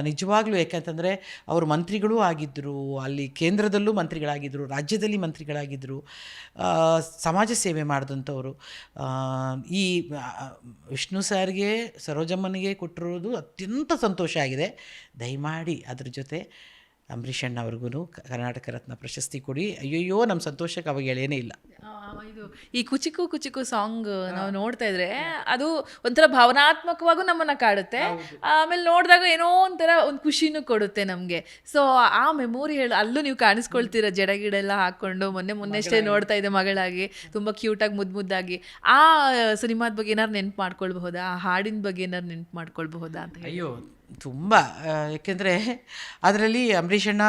ನಿಜವಾಗ್ಲೂ ಯಾಕಂತಂದರೆ ಅವರು ಮಂತ್ರಿಗಳೂ ಆಗಿದ್ದರು ಅಲ್ಲಿ ಕೇಂದ್ರದಲ್ಲೂ ಮಂತ್ರಿಗಳಾಗಿದ್ದರು ರಾಜ್ಯದಲ್ಲಿ ಮಂತ್ರಿಗಳಾಗಿದ್ದರು ಸಮಾಜ ಸೇವೆ ಮಾಡಿದಂಥವರು. ಈ ವಿಷ್ಣು ಸರ್ಗೆ, ಸರೋಜಮ್ಮನಿಗೆ ಕೊಟ್ಟಿರೋದು ಅತ್ಯಂತ ಸಂತೋಷ ಆಗಿದೆ. ದಯಮಾಡಿ ಅದ್ರ ಜೊತೆ ಅಂಬರೀಷ್ ಅಣ್ಣವ್ರಿಗೂ ಕರ್ನಾಟಕ ರತ್ನ ಪ್ರಶಸ್ತಿ ಕೊಡಿ. ಅಯ್ಯಯ್ಯೋ ನಮ್ಮ ಸಂತೋಷಕ್ಕೆ ಅವಾಗ ಹೇಳೇನೇ ಇಲ್ಲ. ಇದು ಈ ಕುಚಿಕು ಕುಚಿಕು ಸಾಂಗ್ ನಾವು ನೋಡ್ತಾ ಇದ್ರೆ ಅದು ಒಂಥರ ಭಾವನಾತ್ಮಕವಾಗೂ ನಮ್ಮನ್ನ ಕಾಡುತ್ತೆ. ಆಮೇಲೆ ನೋಡಿದಾಗ ಏನೋ ಒಂಥರ ಒಂದು ಖುಷಿನೂ ಕೊಡುತ್ತೆ ನಮಗೆ. ಸೊ ಆ ಮೆಮೊರಿ ಹೇಳಿ ಅಲ್ಲೂ ನೀವು ಕಾಣಿಸ್ಕೊಳ್ತೀರ? ಜಡ ಗಿಡ ಎಲ್ಲ ಹಾಕೊಂಡು ಮೊನ್ನೆ ಮೊನ್ನೆಷ್ಟೇ ನೋಡ್ತಾ ಇದ್ದೆ ಮಗಳಾಗಿ. ತುಂಬ ಕ್ಯೂಟಾಗಿ ಮುದ್ದು ಮುದ್ದಾಗಿ. ಆ ಸಿನಿಮಾದ ಬಗ್ಗೆ ಏನಾರು ನೆನ್ಪು ಮಾಡ್ಕೊಳ್ಬಹುದಾ? ಆ ಹಾಡಿನ ಬಗ್ಗೆ ಏನಾದ್ರು ನೆನ್ಪು ಮಾಡ್ಕೊಳ್ಬಹುದಾ ಅಂತ ಹೇಳಿ. ಅಯ್ಯೋ ತುಂಬ ಏಕೆಂದರೆ ಅದರಲ್ಲಿ ಅಂಬರೀಷಣ್ಣ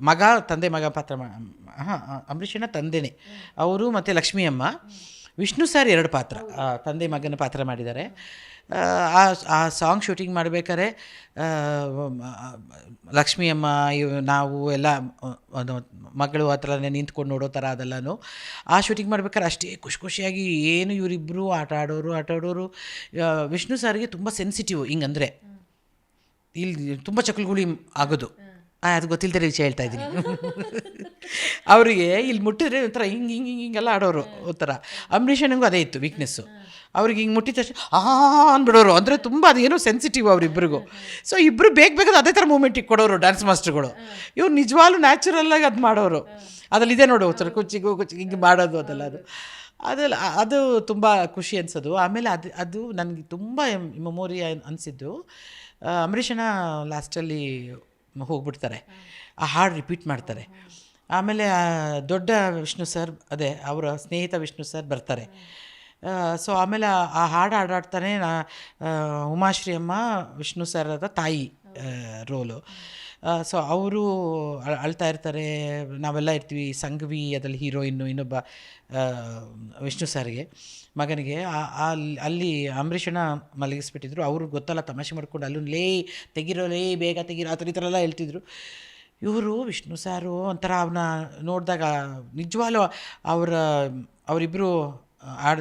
ಮಗ ತಂದೆ ಮಗ ಪಾತ್ರ ಹಾಂ ಅಂಬರೀಷಣ್ಣ ತಂದೆನೇ. ಅವರು ಮತ್ತು ಲಕ್ಷ್ಮಿಯಮ್ಮ. ವಿಷ್ಣು ಸರ್ ಎರಡು ಪಾತ್ರ ತಂದೆ ಮಗನ ಪಾತ್ರ ಮಾಡಿದ್ದಾರೆ. ಆ, ಆ ಸಾಂಗ್ ಶೂಟಿಂಗ್ ಮಾಡಬೇಕಾದ್ರೆ ಲಕ್ಷ್ಮಿಯಮ್ಮ ಇವ್- ನಾವು ಎಲ್ಲ ಒಂದು ಮಗಳು ಆ ಥರನೇ ನಿಂತ್ಕೊಂಡು ನೋಡೋ ಥರ ಅದೆಲ್ಲನೂ. ಆ ಶೂಟಿಂಗ್ ಮಾಡ್ಬೇಕಾದ್ರೆ ಅಷ್ಟೇ ಖುಷಿ ಖುಷಿಯಾಗಿ ಏನು ಇವರಿಬ್ಬರು ಆಟ ಆಡೋರು ಆಟ ಆಡೋರು ವಿಷ್ಣು ಸರ್ಗೆ ತುಂಬ ಸೆನ್ಸಿಟಿವ್ ಹಿಂಗಂದರೆ. ಇಲ್ಲಿ ತುಂಬ ಚಕ್ಲುಗುಳಿ ಆಗೋದು. ಅದು ಗೊತ್ತಿಲ್ಲದೆ ವಿಷಯ ಹೇಳ್ತಾ ಇದ್ದೀನಿ. ಅವರಿಗೆ ಇಲ್ಲಿ ಮುಟ್ಟಿದ್ರೆ ಒಂಥರ ಹಿಂಗೆ ಹಿಂಗೆ ಹಿಂಗೆ ಹಿಂಗೆಲ್ಲ ಆಡೋರು ಒಂಥರ. ಅಂಬರೀಷನಿಗೂ ಅದೇ ಇತ್ತು ವೀಕ್ನೆಸ್ಸು ಅವ್ರಿಗೆ ಹಿಂಗೆ ಮುಟ್ಟಿದ ತಕ್ಷಣ ಆ ಅಂದ್ಬಿಡೋರು. ಅಂದರೆ ತುಂಬ ಅದೇನೋ ಸೆನ್ಸಿಟಿವ್ ಅವರಿಬ್ಬರಿಗೂ ಸೊ ಇಬ್ಬರು ಬೇಗ ಬೇಗ ಅದೇ ಥರ ಮೂಮೆಂಟಿಗೆ ಕೊಡೋರು ಡ್ಯಾನ್ಸ್ ಮಾಸ್ಟರ್ಗಳು ಇವ್ರು ನಿಜವಾಗ್ಲೂ ನ್ಯಾಚುರಲ್ಲಾಗಿ ಅದು ಮಾಡೋರು. ಅದ್ರಲ್ಲಿ ಇದೆ ನೋಡು ಒಂಥರ ಕುಚ್ಚಿಗೂ ಕುಚ್ಚಿಗೆ ಹಿಂಗೆ ಮಾಡೋದು ಅದೆಲ್ಲ ಅದು. ಅದೆಲ್ಲ ಅದು ತುಂಬ ಖುಷಿ ಅನಿಸೋದು. ಆಮೇಲೆ ಅದು ಅದು ನನಗೆ ತುಂಬ ಮೆಮೊರಿ ಅನಿಸಿದ್ದು. ಅಂಬರೀಷನ ಲಾಸ್ಟಲ್ಲಿ ಹೋಗ್ಬಿಡ್ತಾರೆ. ಆ ಹಾಡು ರಿಪೀಟ್ ಮಾಡ್ತಾರೆ. ಆಮೇಲೆ ದೊಡ್ಡ ವಿಷ್ಣು ಸರ್, ಅದೇ ಅವರ ಸ್ನೇಹಿತ ವಿಷ್ಣು ಸರ್ ಬರ್ತಾರೆ. ಸೊ ಆಮೇಲೆ ಆ- ಆ ಹಾಡು ಹಾಡಾಡ್ತಾನೆ ನಾ ಉಮಾಶ್ರೀ ಅಮ್ಮ ವಿಷ್ಣು ಸರ್ ತಾಯಿ ರೋಲು. ಸೊ ಅವರು ಅಳ್ತಾ ಇರ್ತಾರೆ. ನಾವೆಲ್ಲ ಇರ್ತೀವಿ ಸಂಘವಿ, ಅದರಲ್ಲಿ ಹೀರೋಯಿನ್ನು ಇನ್ನೊಬ್ಬ ವಿಷ್ಣು ಸರ್ಗೆ, ಮಗನಿಗೆ. ಅಲ್ಲಿ ಅಂಬರೀಷಣ ಮಲಗಿಸ್ಬಿಟ್ಟಿದ್ರು. ಅವರು ಗೊತ್ತಲ್ಲ, ತಮಾಷೆ ಮಾಡ್ಕೊಂಡು ಅಲ್ಲೂ, ಲೇ, ತೆಗಿರೋ, ಲೇ, ಬೇಗ ತೆಗಿರೋ, ಆ ಥರ ಈ ಥರ ಎಲ್ಲ ಹೇಳ್ತಿದ್ರು. ಇವರು ವಿಷ್ಣು ಸಾರು ಒಂಥರ ಅವನ್ನ ನೋಡಿದಾಗ ನಿಜವಾಗ್ಲೂ ಅವರ ಅವರಿಬ್ಬರು ಆಡ್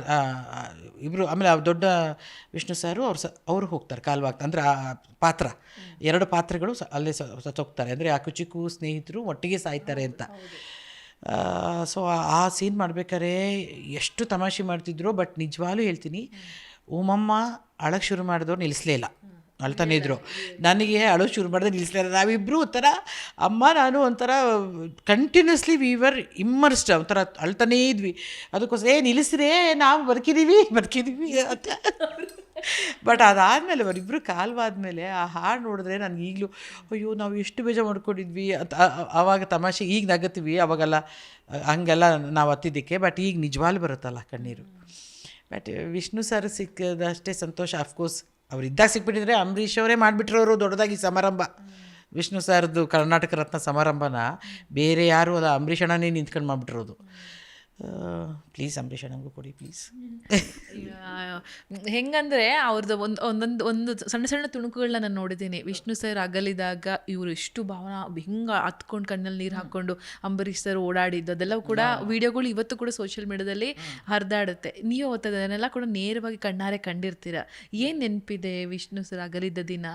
ಇಬ್ಬರು ಆಮೇಲೆ ಆ ದೊಡ್ಡ ವಿಷ್ಣು ಸಾರು ಅವ್ರು ಸ ಅವರು ಹೋಗ್ತಾರೆ ಕಾಲ್ವಾಗ್ತ ಅಂದರೆ ಆ ಪಾತ್ರ. ಎರಡು ಪಾತ್ರಗಳು ಸ ಅಲ್ಲೇ ಸತ್ತೋಗ್ತಾರೆ ಅಂದರೆ ಆ ಕುಚಿಕು ಸ್ನೇಹಿತರು ಒಟ್ಟಿಗೆ ಸಾಯ್ತಾರೆ ಅಂತ. ಸೊ ಆ ಸೀನ್ ಮಾಡ್ಬೇಕಾದ್ರೆ ಎಷ್ಟು ತಮಾಷೆ ಮಾಡ್ತಿದ್ರು ಬಟ್ ನಿಜವಾಗ್ಲೂ ಹೇಳ್ತೀನಿ ಉಮಮ್ಮ ಅಳಕ್ಕೆ ಶುರು ಮಾಡಿದವ್ರು ನಿಲ್ಲಿಸಲೇ ಇಲ್ಲ. ಅಳ್ತಾನೆ ಇದ್ರು. ನನಗೆ ಅಳು ಶುರು ಮಾಡಿದ್ರೆ ನಿಲ್ಲಿಸ್ತಾ ಇಲ್ಲ ನಾವಿಬ್ಬರು ಒಂಥರ, ಅಮ್ಮ, ನಾನು ಒಂಥರ ಕಂಟಿನ್ಯೂಸ್ಲಿ ವೀವರ್ ಇಮ್ಮರ್ಸ್ಡ್ ಒಂಥರ ಅಳ್ತಾನೇ ಇದ್ವಿ. ಅದಕ್ಕೋಸ್ಕರ, ಏ, ನಿಲ್ಲಿಸ್ರೇ ನಾವು ಬದುಕಿದ್ದೀವಿ ಬದುಕಿದ್ದೀವಿ ಅಂತ. ಬಟ್ ಅದಾದಮೇಲೆ ಅವರಿಬ್ಬರು ಕಾಲ್ವಾದ್ಮೇಲೆ ಆ ಹಾಡು ನೋಡಿದ್ರೆ ನನಗೆ ಈಗಲೂ, ಅಯ್ಯೋ, ನಾವು ಎಷ್ಟು ಬೇಜ ಮಾಡ್ಕೊಂಡಿದ್ವಿ. ಆವಾಗ ತಮಾಷೆ, ಈಗ ನಗತ್ತೀವಿ, ಅವಾಗೆಲ್ಲ, ಹಂಗೆಲ್ಲ ನಾವು ಹತ್ತಿದ್ದಕ್ಕೆ. ಬಟ್ ಈಗ ನಿಜವಾಗ್ಲು ಬರುತ್ತಲ್ಲ ಕಣ್ಣೀರು. ಬಟ್ ವಿಷ್ಣು ಸರ್ ಸಿಕ್ಕದಷ್ಟೇ ಸಂತೋಷ ಅಫ್ಕೋರ್ಸ್ ಅವ್ರು ಇದ್ದಾಗ ಸಿಕ್ಬಿಟ್ಟಿದ್ರೆ ಅಂಬರೀಷ್ ಅವರೇ ಮಾಡಿಬಿಟ್ರವರು ದೊಡ್ಡದಾಗಿ ಸಮಾರಂಭ. ವಿಷ್ಣು ಸರ್ದು ಕರ್ನಾಟಕ ರತ್ನ ಸಮಾರಂಭನ ಬೇರೆ ಯಾರು ಅಲ್ಲ, ಅಂಬರೀಷ್ ಅಣ್ಣನೇ ನಿಂತ್ಕೊಂಡು ಮಾಡಿಬಿಟ್ಟಿರೋದು. ಪ್ಲೀಸ್ ಅಂಬರೀಷ್ ಅಣ್ಣಂಗೂ ಕೊಡಿ ಪ್ಲೀಸ್ ಹೆಂಗಂದ್ರೆ ಅವ್ರದ್ದು ಒಂದು ಒಂದೊಂದು ಒಂದು ಸಣ್ಣ ಸಣ್ಣ ತುಣುಕುಗಳನ್ನ ನಾನು ನೋಡಿದ್ದೀನಿ. ವಿಷ್ಣು ಸರ್ ಅಗಲಿದಾಗ ಇವರು ಎಷ್ಟು ಭಾವನಾ ಹಿಂಗೆ ಹತ್ಕೊಂಡು ಕಣ್ಣಲ್ಲಿ ನೀರು ಹಾಕ್ಕೊಂಡು ಅಂಬರೀಷ್ ಸರ್ ಓಡಾಡಿದ್ದು ಅದೆಲ್ಲ ಕೂಡ ವಿಡಿಯೋಗಳು ಇವತ್ತು ಕೂಡ ಸೋಷಿಯಲ್ ಮೀಡಿಯಾದಲ್ಲಿ ಹರಿದಾಡುತ್ತೆ. ನೀವು ಓದ್ತದೆ ಅದನ್ನೆಲ್ಲ ಕೂಡ ನೇರವಾಗಿ ಕಣ್ಣಾರೆ ಕಂಡಿರ್ತೀರ? ಏನು ನೆನಪಿದೆ ವಿಷ್ಣು ಸರ್ ಅಗಲಿದ್ದ ದಿನ?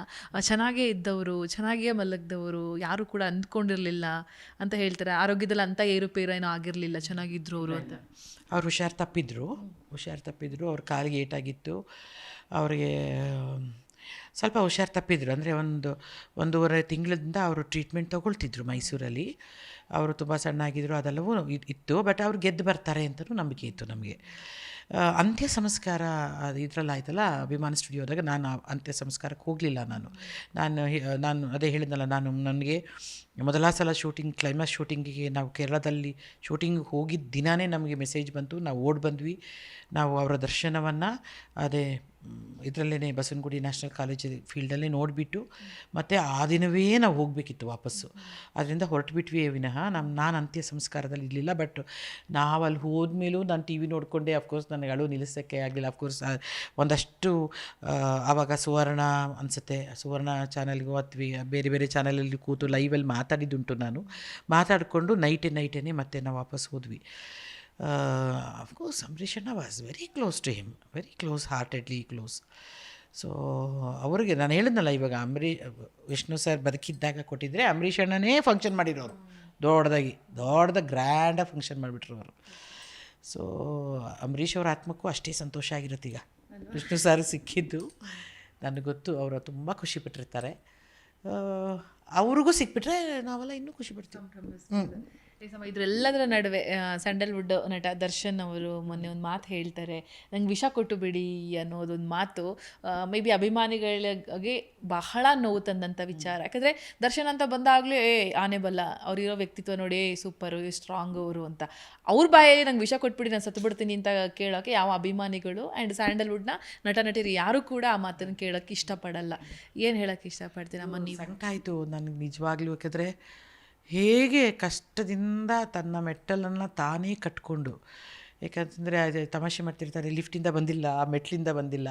ಚೆನ್ನಾಗೇ ಇದ್ದವರು ಚೆನ್ನಾಗೇ ಮಲಗಿದವರು ಯಾರು ಕೂಡ ಅಂದ್ಕೊಂಡಿರಲಿಲ್ಲ ಅಂತ ಹೇಳ್ತಾರೆ? ಆರೋಗ್ಯದಲ್ಲಿ ಅಂತ ಏರುಪೇರು ಏನೋ ಆಗಿರಲಿಲ್ಲ ಚೆನ್ನಾಗಿದ್ರು ಅವರು. ಅಂತ ಅವ್ರು ಹುಷಾರು ತಪ್ಪಿದ್ರು. ಹುಷಾರು ತಪ್ಪಿದ್ರು. ಅವ್ರ ಕಾಲಿಗೆ ಏಟಾಗಿತ್ತು. ಅವ್ರಿಗೆ ಸ್ವಲ್ಪ ಹುಷಾರು ತಪ್ಪಿದ್ರು. ಅಂದರೆ ಒಂದು ಒಂದೂವರೆ ತಿಂಗಳಿಂದ ಅವರು ಟ್ರೀಟ್ಮೆಂಟ್ ತೊಗೊಳ್ತಿದ್ರು ಮೈಸೂರಲ್ಲಿ. ಅವರು ತುಂಬ ಸಣ್ಣ ಆಗಿದ್ರು ಅದೆಲ್ಲವೂ ಇತ್ತು. ಬಟ್ ಅವ್ರು ಗೆದ್ದು ಬರ್ತಾರೆ ಅಂತಲೂ ನಂಬಿಕೆ ಇತ್ತು ನಮಗೆ. ಅಂತ್ಯ ಸಂಸ್ಕಾರ ಇದ್ರಲ್ಲಿ ಆಯ್ತಲ್ಲ ಅಭಿಮಾನ ಸ್ಟುಡಿಯೋದಾಗ ನಾನು ಅಂತ್ಯ ಸಂಸ್ಕಾರಕ್ಕೆ ಹೋಗಲಿಲ್ಲ ನಾನು. ನಾನು ನಾನು ಅದೇ ಹೇಳಿದ್ನಲ್ಲ, ನಾನು ನನಗೆ ಮೊದಲ ಸಲ ಶೂಟಿಂಗ್, ಕ್ಲೈಮ್ಯಾಕ್ಸ್ ಶೂಟಿಂಗಿಗೆ ನಾವು ಕೇರಳದಲ್ಲಿ ಶೂಟಿಂಗ್ ಹೋಗಿದ್ದ ದಿನವೇ ನಮಗೆ ಮೆಸೇಜ್ ಬಂತು. ನಾವು ಓಡಿ ಬಂದ್ವಿ. ನಾವು ಅವರ ದರ್ಶನವನ್ನು, ಅದೇ ಇದರಲ್ಲೇ ಬಸವನಗುಡಿ ನ್ಯಾಷನಲ್ ಕಾಲೇಜ್ ಫೀಲ್ಡಲ್ಲೇ ನೋಡಿಬಿಟ್ಟು ಮತ್ತು ಆ ದಿನವೇ ನಾವು ಹೋಗಬೇಕಿತ್ತು ವಾಪಸ್ಸು. ಅದರಿಂದ ಹೊರಟುಬಿಟ್ವಿ ವಿನಃ. ನಮ್ಮ ನಾನು ಅಂತ್ಯ ಸಂಸ್ಕಾರದಲ್ಲಿ ಇರಲಿಲ್ಲ ಬಟ್ ನಾವು ಅಲ್ಲಿ ಹೋದ್ಮೇಲೂ ನಾನು ಟಿ ವಿ ನೋಡಿಕೊಂಡೆ. ಅಫ್ಕೋರ್ಸ್ ನನಗೆ ಅಳು ನಿಲ್ಲಿಸೋಕ್ಕೆ ಆಗಲಿಲ್ಲ. ಅಫ್ಕೋರ್ಸ್ ಒಂದಷ್ಟು ಆವಾಗ ಸುವರ್ಣ ಅನಿಸುತ್ತೆ. ಸುವರ್ಣ ಚಾನಲ್ಗೂ ಅಥವಾ ಬೇರೆ ಬೇರೆ ಚಾನಲಲ್ಲಿ ಕೂತು ಲೈವಲ್ಲಿ ಮಾತಾಡಿದ್ದುಂಟು ನಾನು. ಮಾತಾಡಿಕೊಂಡು ನೈಟೇ ನೈಟೇ ಮತ್ತೆ ನಾವು ವಾಪಸ್ ಹೋದ್ವಿ. Of course ಅಂಬರೀಷಣ್ಣ was very close to him very close heartedly close so ಅವರಿಗೆ ನಾನು ಹೇಳಿದ್ನಲ್ಲ ಇವಾಗ ಅಂಬರೀ ವಿಷ್ಣು ಸರ್ ಬದುಕಿದ್ದಾಗ ಕೊಟ್ಟಿದ್ದರೆ ಅಂಬರೀಷ್ ಅಣ್ಣನೇ ಫಂಕ್ಷನ್ ಮಾಡಿರೋರು. ದೊಡ್ಡದಾಗಿ ದೊಡ್ಡದ ಗ್ರ್ಯಾಂಡಾಗಿ ಫಂಕ್ಷನ್ ಮಾಡಿಬಿಟ್ರು ಅವರು ಸೊ ಅಂಬರೀಷ್ ಅವರ ಆತ್ಮಕ್ಕೂ ಅಷ್ಟೇ ಸಂತೋಷ ಆಗಿರುತ್ತೆ ಈಗ. ವಿಷ್ಣು ಸರ್ ಸಿಕ್ಕಿದ್ದು ನನಗೆ ಗೊತ್ತು ಅವರು ತುಂಬ ಖುಷಿ ಪಟ್ಟಿರ್ತಾರೆ. ಆ, ಅವ್ರಿಗೂ ಸಿಕ್ಬಿಟ್ರೆ ನಾವೆಲ್ಲ ಇನ್ನೂ ಖುಷಿ ಪಡ್ತೀವಿ. ಹ್ಞೂ ಇದ್ರೆಲ್ಲದರ ನಡುವೆ ಸ್ಯಾಂಡಲ್ವುಡ್ ನಟ ದರ್ಶನ್ ಅವರು ಮೊನ್ನೆ ಒಂದು ಮಾತು ಹೇಳ್ತಾರೆ. ನಂಗೆ ವಿಷ ಕೊಟ್ಟು ಬಿಡಿ ಅನ್ನೋದೊಂದು ಮಾತು ಮೇ ಬಿ ಅಭಿಮಾನಿಗಳಿಗೆ ಬಹಳ ನೋವು ತಂದಂಥ ವಿಚಾರ. ಯಾಕಂದರೆ ದರ್ಶನ್ ಅಂತ ಬಂದಾಗಲೇ ಏ ಆನೆ ಬಲ್ಲ ಅವ್ರಿರೋ ವ್ಯಕ್ತಿತ್ವ ನೋಡಿ ಏ ಸೂಪರು ಸ್ಟ್ರಾಂಗ್ ಅವರು ಅಂತ. ಅವ್ರ ಬಾಯಲ್ಲಿ ನಂಗೆ ವಿಷ ಕೊಟ್ಬಿಡಿ ನಾನು ಸತ್ತು ಬಿಡ್ತೀನಿ ಅಂತ ಕೇಳೋಕ್ಕೆ ಯಾವ ಅಭಿಮಾನಿಗಳು ಆ್ಯಂಡ್ ಸ್ಯಾಂಡಲ್ವುಡ್ನ ನಟ ನಟಿಯರು ಯಾರೂ ಕೂಡ ಆ ಮಾತನ್ನು ಕೇಳೋಕ್ಕೆ ಇಷ್ಟಪಡಲ್ಲ. ಏನು ಹೇಳೋಕ್ಕೆ ಇಷ್ಟಪಡ್ತೀನಿ ಅಮ್ಮ ನೀವು? ಸಂಕಾಯಿತು ಆಯಿತು ನನಗೆ ನಿಜವಾಗ್ಲೂ. ಯಾಕಂದರೆ ಹೇಗೆ ಕಷ್ಟದಿಂದ ತನ್ನ ಮೆಟ್ಟಲನ್ನು ತಾನೇ ಕಟ್ಕೊಂಡು ಯಾಕಂತಂದರೆ ಅದು ತಮಾಷೆ ಮಾಡ್ತಿರ್ತಾರೆ, ಲಿಫ್ಟಿಂದ ಬಂದಿಲ್ಲ, ಮೆಟ್ಲಿಂದ ಬಂದಿಲ್ಲ.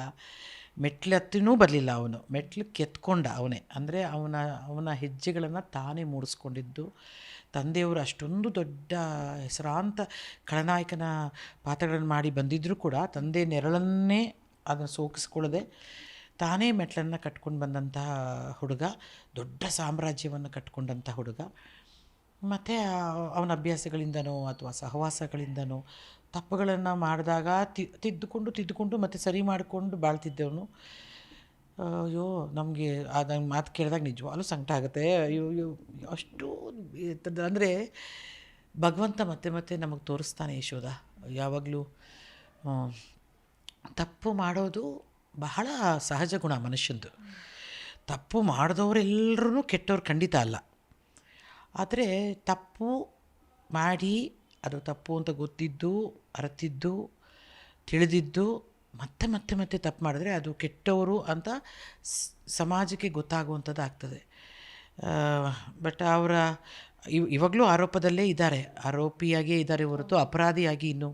ಮೆಟ್ಲು ಹತ್ತಿನೂ ಬರಲಿಲ್ಲ ಅವನು. ಮೆಟ್ಲು ಕೆತ್ಕೊಂಡ ಅವನೇ. ಅಂದರೆ ಅವನ ಅವನ ಹೆಜ್ಜೆಗಳನ್ನು ತಾನೇ ಮೂಡಿಸ್ಕೊಂಡಿದ್ದು. ತಂದೆಯವರು ಅಷ್ಟೊಂದು ದೊಡ್ಡ ಹೆಸರಾಂತ ಖಳನಾಯಕನ ಪಾತ್ರಗಳನ್ನು ಮಾಡಿ ಬಂದಿದ್ದರೂ ಕೂಡ ತಂದೆ ನೆರಳನ್ನೇ ಅದನ್ನು ಸೋಕಿಸ್ಕೊಳ್ಳದೆ ತಾನೇ ಮೆಟ್ಲನ್ನು ಕಟ್ಕೊಂಡು ಬಂದಂತಹ ಹುಡುಗ, ದೊಡ್ಡ ಸಾಮ್ರಾಜ್ಯವನ್ನು ಕಟ್ಕೊಂಡಂಥ ಹುಡುಗ. ಮತ್ತು ಅವನ ಅಭ್ಯಾಸಗಳಿಂದನೋ ಅಥವಾ ಸಹವಾಸಗಳಿಂದನೋ ತಪ್ಪುಗಳನ್ನು ಮಾಡಿದಾಗ ತಿದ್ದುಕೊಂಡು ತಿದ್ದುಕೊಂಡು ಮತ್ತು ಸರಿ ಮಾಡಿಕೊಂಡು ಬಾಳ್ತಿದ್ದವನು. ಅಯ್ಯೋ, ನಮಗೆ ಅದ ಮಾತು ಕೇಳಿದಾಗ ನಿಜವಾಗ್ಲೂ ಸಂಕಟ ಆಗುತ್ತೆ. ಅಯ್ಯೋ ಅಯ್ಯೋ, ಅಷ್ಟು ಅಂದರೆ ಭಗವಂತ ಮತ್ತೆ ಮತ್ತೆ ನಮಗೆ ತೋರಿಸ್ತಾನೆ ಯಶೋಧ. ಯಾವಾಗಲೂ ತಪ್ಪು ಮಾಡೋದು ಬಹಳ ಸಹಜ ಗುಣ ಮನುಷ್ಯಂದು. ತಪ್ಪು ಮಾಡಿದವರೆಲ್ಲರೂ ಕೆಟ್ಟವ್ರು ಖಂಡಿತ ಅಲ್ಲ. ಆದರೆ ತಪ್ಪು ಮಾಡಿ, ಅದು ತಪ್ಪು ಅಂತ ಗೊತ್ತಿದ್ದು, ಅರತಿದ್ದು, ತಿಳಿದಿದ್ದು, ಮತ್ತೆ ಮತ್ತೆ ಮತ್ತೆ ತಪ್ಪು ಮಾಡಿದ್ರೆ ಅದು ಕೆಟ್ಟವರು ಅಂತ ಸಮಾಜಕ್ಕೆ ಗೊತ್ತಾಗುವಂಥದ್ದು ಆಗ್ತದೆ. ಬಟ್ ಅವರ ಇವ್ ಇವಾಗಲೂ ಆರೋಪದಲ್ಲೇ ಇದ್ದಾರೆ. ಆರೋಪಿಯಾಗಿಯೇ ಇದ್ದಾರೆ ಹೊರತು ಅಪರಾಧಿಯಾಗಿ ಇನ್ನೂ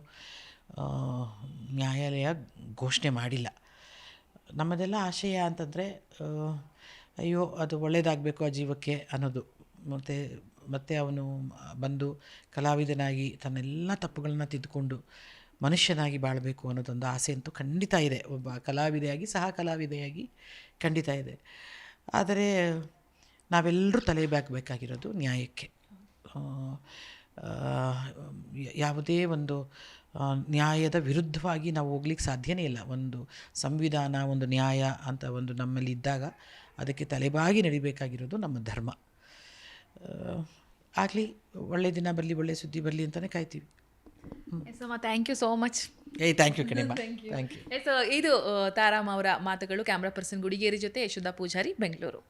ನ್ಯಾಯಾಲಯ ಘೋಷಣೆ ಮಾಡಿಲ್ಲ. ನಮ್ಮದೆಲ್ಲ ಆಶಯ ಅಂತಂದರೆ ಅಯ್ಯೋ, ಅದು ಒಳ್ಳೆಯದಾಗಬೇಕು ಆ ಜೀವಕ್ಕೆ ಅನ್ನೋದು. ಮತ್ತು, ಮತ್ತೆ ಅವನು ಬಂದು ಕಲಾವಿದನಾಗಿ ತನ್ನೆಲ್ಲ ತಪ್ಪುಗಳನ್ನ ತಿದ್ದುಕೊಂಡು ಮನುಷ್ಯನಾಗಿ ಬಾಳಬೇಕು ಅನ್ನೋದೊಂದು ಆಸೆ ಅಂತೂ ಖಂಡಿತ ಇದೆ. ಒಬ್ಬ ಕಲಾವಿದೆಯಾಗಿ ಸಹ ಕಲಾವಿದೆಯಾಗಿ ಖಂಡಿತ ಇದೆ. ಆದರೆ ನಾವೆಲ್ಲರೂ ತಲೆ ಬಾಗಬೇಕಾಗಿರೋದು ನ್ಯಾಯಕ್ಕೆ. ಯಾವುದೇ ಒಂದು ನ್ಯಾಯದ ವಿರುದ್ಧವಾಗಿ ನಾವು ಹೋಗ್ಲಿಕ್ಕೆ ಸಾಧ್ಯನೇ ಇಲ್ಲ. ಒಂದು ಸಂವಿಧಾನ, ಒಂದು ನ್ಯಾಯ ಅಂತ ಒಂದು ನಮ್ಮಲ್ಲಿ ಇದ್ದಾಗ ಅದಕ್ಕೆ ತಲೆಬಾಗಿ ನಡಿಬೇಕಾಗಿರೋದು ನಮ್ಮ ಧರ್ಮ. ಆಗಲಿ ಒಳ್ಳೆ ದಿನ ಬರಲಿ ಒಳ್ಳೆ ಸುದ್ದಿ ಬರಲಿ ಅಂತಲೇ ಕಾಯ್ತೀವಿ. Yes thank you so much ಏಯ್ ಥ್ಯಾಂಕ್ ಯು ಕಣಿಮ ಥ್ಯಾಂಕ್ ಯು ಎಸ್ ಇದು ತಾರಾಮ್ ಅವರ ಮಾತುಗಳು ಕ್ಯಾಮ್ರಾ ಪರ್ಸನ್ ಗುಡಿಗೇರಿ ಜೊತೆ ಯಶೋಧ ಪೂಜಾರಿ ಬೆಂಗಳೂರು.